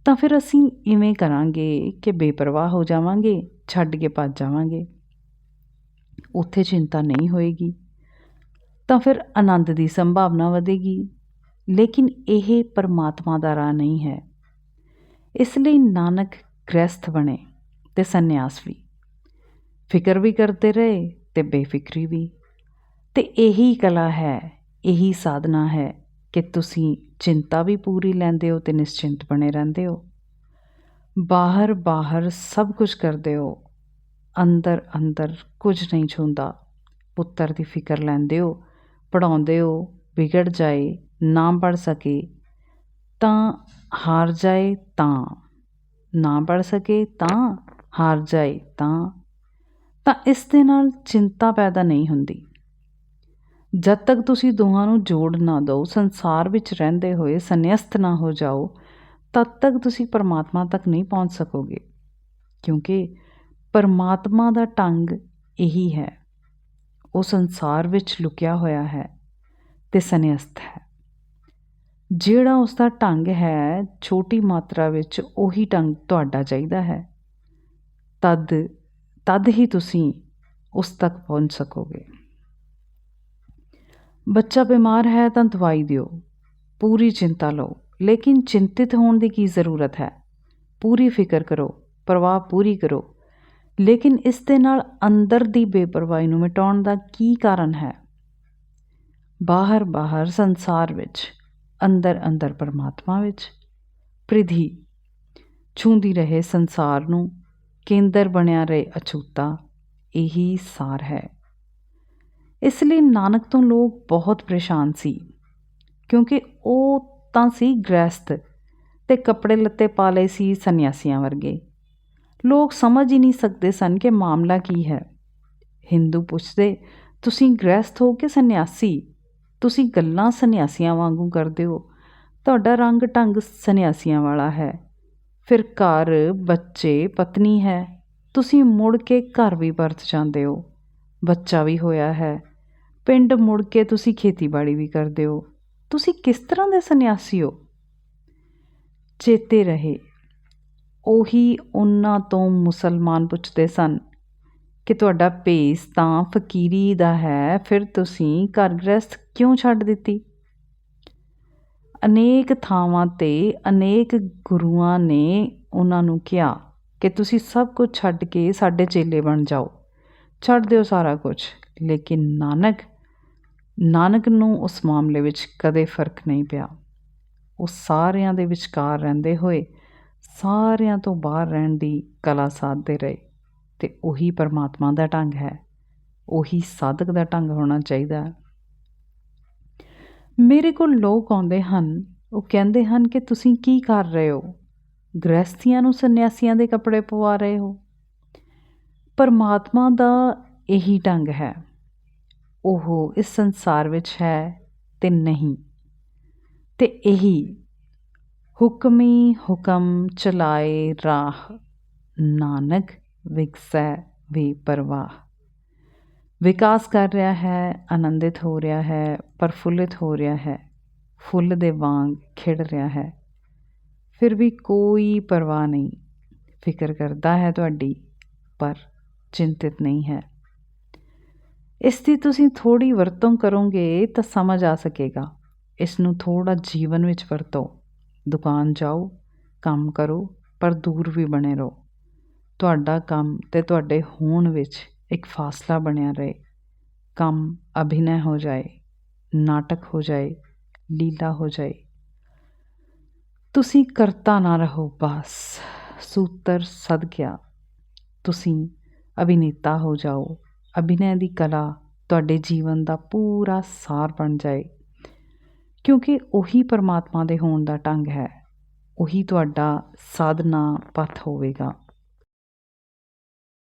ਤਾਂ ਫਿਰ ਅਸੀਂ ਇਵੇਂ ਕਰਾਂਗੇ ਕਿ ਬੇਪਰਵਾਹ ਹੋ ਜਾਵਾਂਗੇ, ਛੱਡ ਕੇ ਭੱਜ ਜਾਵਾਂਗੇ। ਉੱਥੇ ਚਿੰਤਾ ਨਹੀਂ ਹੋਏਗੀ। ਤਾਂ ਫਿਰ ਆਨੰਦ ਦੀ ਸੰਭਾਵਨਾ ਵਧੇਗੀ। ਲੇਕਿਨ ਇਹ ਪਰਮਾਤਮਾ ਦਾ ਰਾਹ ਨਹੀਂ ਹੈ। ਇਸ ਲਈ ਨਾਨਕ ਗ੍ਰਸਥ ਬਣੇ। ਤੇ ਸੰਨਿਆਸ ਵੀ। ਫਿਕਰ ਵੀ ਕਰਦੇ ਰਹੇ ਤੇ ਬੇਫਿਕਰੀ ਵੀ। ਤੇ ਇਹੀ ਕਲਾ ਹੈ, ਇਹੀ ਸਾਧਨਾ ਹੈ ਕਿ ਤੁਸੀਂ ਚਿੰਤਾ ਵੀ ਪੂਰੀ ਲੈਂਦੇ ਹੋ ਤੇ ਨਿਸ਼ਚਿੰਤ ਬਣੇ ਰਹਿੰਦੇ ਹੋ। ਬਾਹਰ ਬਾਹਰ ਸਭ ਕੁਝ ਕਰਦੇ ਹੋ, ਅੰਦਰ ਅੰਦਰ ਕੁਝ ਨਹੀਂ ਛੁੰਦਾ ਪੁੱਤਰ ਦੀ ਫਿਕਰ ਲੈਂਦੇ ਹੋ ਪੜਾਉਂਦੇ ਹੋ, ਵਿਗੜ ਜਾਏ, ਨਾ ਪੜ੍ਹ ਸਕੇ, ਤਾਂ ਹਾਰ ਜਾਏ ਤਾਂ। ਨਾ ਪੜ੍ਹ ਸਕੇ ਤਾਂ ਹਾਰ ਜਾਏ ਤਾਂ ਤਾਂ ਇਸ ਦੇ ਨਾਲ ਚਿੰਤਾ ਪੈਦਾ ਨਹੀਂ ਹੁੰਦੀ। ਜਦ ਤੱਕ ਤੁਸੀਂ ਦੋਹਾਂ ਨੂੰ ਜੋੜ ਨਾ ਦਿਓ, ਸੰਸਾਰ ਵਿੱਚ ਰਹਿੰਦੇ ਹੋਏ ਸੰਨਿਆਸਤ ਨਾ ਹੋ ਜਾਓ, ਤਦ ਤੱਕ ਤੁਸੀਂ ਪਰਮਾਤਮਾ ਤੱਕ ਨਹੀਂ ਪਹੁੰਚ ਸਕੋਗੇ। ਕਿਉਂਕਿ ਪਰਮਾਤਮਾ ਦਾ ਢੰਗ ਇਹੀ ਹੈ। ਉਹ ਸੰਸਾਰ ਵਿੱਚ ਲੁਕਿਆ ਹੋਇਆ ਹੈ ਤੇ ਸੰਨਿਆਸਤ ਹੈ। ਜਿਹੜਾ ਉਸ ਦਾ ਢੰਗ ਹੈ, ਛੋਟੀ ਮਾਤਰਾ ਵਿੱਚ ਉਹੀ ਢੰਗ ਤੁਹਾਡਾ ਚਾਹੀਦਾ ਹੈ। ਤਦ ਤਦ ਹੀ ਤੁਸੀਂ ਉਸ ਤੱਕ ਪਹੁੰਚ ਸਕੋਗੇ। ਬੱਚਾ ਬਿਮਾਰ ਹੈ ਤਾਂ ਦਵਾਈ ਦਿਓ, ਪੂਰੀ ਚਿੰਤਾ ਲਓ, ਲੇਕਿਨ ਚਿੰਤਿਤ ਹੋਣ ਦੀ ਕੀ ਜ਼ਰੂਰਤ ਹੈ? ਪੂਰੀ ਫਿਕਰ ਕਰੋ, ਪਰਵਾਹ ਪੂਰੀ ਕਰੋ, ਲੇਕਿਨ ਇਸ ਦੇ ਨਾਲ ਅੰਦਰ ਦੀ ਬੇਪਰਵਾਹੀ ਨੂੰ ਮਿਟਾਉਣ ਦਾ ਕੀ ਕਾਰਨ ਹੈ? ਬਾਹਰ ਬਾਹਰ ਸੰਸਾਰ ਵਿੱਚ ਅੰਦਰ ਅੰਦਰ ਪਰਮਾਤਮਾ ਵਿੱਚ, ਪ੍ਰਿਧੀ, ਛੂੰਦੀ ਰਹੇ ਸੰਸਾਰ ਨੂੰ ਕੇਂਦਰ ਬਣਿਆ ਰਹੇ ਅਛੂਤਾ, ਇਹੀ ਸਾਰ ਹੈ। ਇਸ ਲਈ ਨਾਨਕ ਤੋਂ ਲੋਕ ਬਹੁਤ ਪਰੇਸ਼ਾਨ ਸੀ, ਕਿਉਂਕਿ ਉਹ ਤਾਂ ਸੀ ਗ੍ਰਸਤ ਤੇ ਕੱਪੜੇ ਲੱਤੇ ਪਾ ਲਏ ਸੀ ਸੰਨਿਆਸੀਆਂ ਵਰਗੇ। ਲੋਕ ਸਮਝ ਹੀ ਨਹੀਂ ਸਕਦੇ ਸਨ ਕਿ ਮਾਮਲਾ ਕੀ ਹੈ। ਹਿੰਦੂ ਪੁੱਛਦੇ, ਤੁਸੀਂ ਗ੍ਰਸਤ ਹੋ ਕੇ ਸੰਨਿਆਸੀ? ਤੁਸੀਂ ਗੱਲਾਂ ਸੰਨਿਆਸੀਆਂ ਵਾਂਗੂ ਕਰਦੇ ਹੋ। ਤੁਹਾਡਾ ਰੰਗ ਢੰਗ ਸੰਨਿਆਸੀਆਂ ਵਾਲਾ ਹੈ। ਫਿਰ ਘਰ, ਬੱਚੇ, ਪਤਨੀ ਹੈ। ਤੁਸੀਂ ਮੁੜ ਕੇ ਘਰ ਵੀ ਪਰਤ ਜਾਂਦੇ ਹੋ। ਬੱਚਾ ਵੀ ਹੋਇਆ ਹੈ। ਪਿੰਡ ਮੁੜ ਕੇ ਤੁਸੀਂ ਖੇਤੀਬਾੜੀ ਵੀ ਕਰਦੇ ਹੋ। ਤੁਸੀਂ ਕਿਸ ਤਰ੍ਹਾਂ ਦੇ ਸੰਨਿਆਸੀ ਹੋ? ਚੇਤੇ ਰਹੇ। ਉਹੀ ਉਹਨਾਂ ਤੋਂ ਮੁਸਲਮਾਨ ਪੁੱਛਦੇ ਸਨ ਕਿ ਤੁਹਾਡਾ ਭੇਸ ਤਾਂ ਫਕੀਰੀ ਦਾ ਹੈ, ਫਿਰ ਤੁਸੀਂ ਘਰ ਗ੍ਰਸਥ ਕਿਉਂ ਛੱਡ ਦਿੱਤੀ? ਅਨੇਕ ਥਾਵਾਂ ਤੇ ਅਨੇਕ ਗੁਰੂਆਂ ਨੇ ਉਹਨਾਂ ਨੂੰ ਕਿਹਾ ਕਿ ਤੁਸੀਂ ਸਭ ਕੁਝ ਛੱਡ ਕੇ ਸਾਡੇ ਚੇਲੇ ਬਣ ਜਾਓ। ਛੱਡ ਦਿਓ ਸਾਰਾ ਕੁਝ। ਲੇਕਿਨ ਨਾਨਕ ਨਾਨਕ ਨੂੰ ਉਸ ਮਾਮਲੇ ਵਿੱਚ ਕਦੇ ਫ਼ਰਕ ਨਹੀਂ ਪਿਆ। ਉਹ ਸਾਰਿਆਂ ਦੇ ਵਿਚਕਾਰ ਰਹਿੰਦੇ ਹੋਏ, ਸਾਰਿਆਂ ਤੋਂ ਬਾਹਰ ਰਹਿਣ ਦੀ ਕਲਾ ਸਾਧਦੇ ਰਹੇ। ਤੇ ਉਹੀ ਪਰਮਾਤਮਾ ਦਾ ਢੰਗ ਹੈ। ਉਹੀ ਸਾਧਕ ਦਾ ਢੰਗ ਹੋਣਾ ਚਾਹੀਦਾ। ਮੇਰੇ ਕੋਲ ਲੋਕ ਆਉਂਦੇ ਹਨ। ਉਹ ਕਹਿੰਦੇ ਹਨ ਕਿ ਤੁਸੀਂ ਕੀ ਕਰ ਰਹੇ ਹੋ? ਗ੍ਰਸਥੀਆਂ ਨੂੰ ਸੰਨਿਆਸੀਆਂ ਦੇ ਕੱਪੜੇ ਪਵਾ ਰਹੇ ਹੋ। ਪਰਮਾਤਮਾ ਦਾ ਇਹੀ ਢੰਗ ਹੈ। ਉਹ ਇਸ ਸੰਸਾਰ ਵਿੱਚ ਹੈ ਤੇ ਨਹੀਂ। ਤੇ ਇਹੀ ਹੁਕਮੀ ਹੁਕਮ ਚਲਾਏ ਰਾਹ। ਨਾਨਕ ਵਿਕਸੈ ਵੀ ਪਰਵਾਹ। ਵਿਕਾਸ ਕਰ ਰਿਹਾ ਹੈ, ਆਨੰਦਿਤ ਹੋ ਰਿਹਾ ਹੈ, ਪ੍ਰਫੁੱਲਿਤ ਹੋ ਰਿਹਾ ਹੈ, ਫੁੱਲ ਦੇ ਵਾਂਗ ਖਿੜ ਰਿਹਾ ਹੈ। ਫਿਰ ਵੀ ਕੋਈ ਪਰਵਾਹ ਨਹੀਂ। ਫਿਕਰ ਕਰਦਾ ਹੈ ਤੁਹਾਡੀ, ਪਰ ਚਿੰਤਿਤ ਨਹੀਂ ਹੈ। ਇਸ ਦੀ ਤੁਸੀਂ ਥੋੜੀ ਵਰਤੋਂ ਕਰੋਗੇ ਤਾਂ ਸਮਝ ਆ ਸਕੇਗਾ। ਇਸ ਨੂੰ ਥੋੜਾ ਜੀਵਨ ਵਿੱਚ ਵਰਤੋ। ਦੁਕਾਨ ਜਾਓ, ਕੰਮ ਕਰੋ, ਪਰ ਦੂਰ ਵੀ ਬਣੇ ਰਹੋ। ਤੁਹਾਡਾ ਕੰਮ ਤੇ ਤੁਹਾਡੇ ਹੋਣ ਵਿੱਚ ਇੱਕ ਫਾਸਲਾ ਬਣਿਆ ਰਹੇ। ਕੰਮ ਅਭਿਨੈ ਹੋ ਜਾਏ, ਨਾਟਕ ਹੋ ਜਾਏ, ਲੀਲਾ ਹੋ ਜਾਏ। ਤੁਸੀਂ ਕਰਤਾ ਨਾ ਰਹੋ ਬਸ, ਸੂਤਰ ਸਦ ਗਿਆ। ਤੁਸੀਂ ਅਭਿਨੇਤਾ ਹੋ ਜਾਓ, ਅਭਿਨੈ ਦੀ ਕਲਾ ਤੁਹਾਡੇ ਜੀਵਨ ਦਾ ਪੂਰਾ ਸਾਰ ਬਣ ਜਾਏ। ਕਿਉਂਕਿ ਉਹੀ ਪਰਮਾਤਮਾ ਦੇ ਹੋਣ ਦਾ ਢੰਗ ਹੈ, ਉਹੀ ਤੁਹਾਡਾ ਸਾਧਨਾ ਪਥ ਹੋਵੇਗਾ।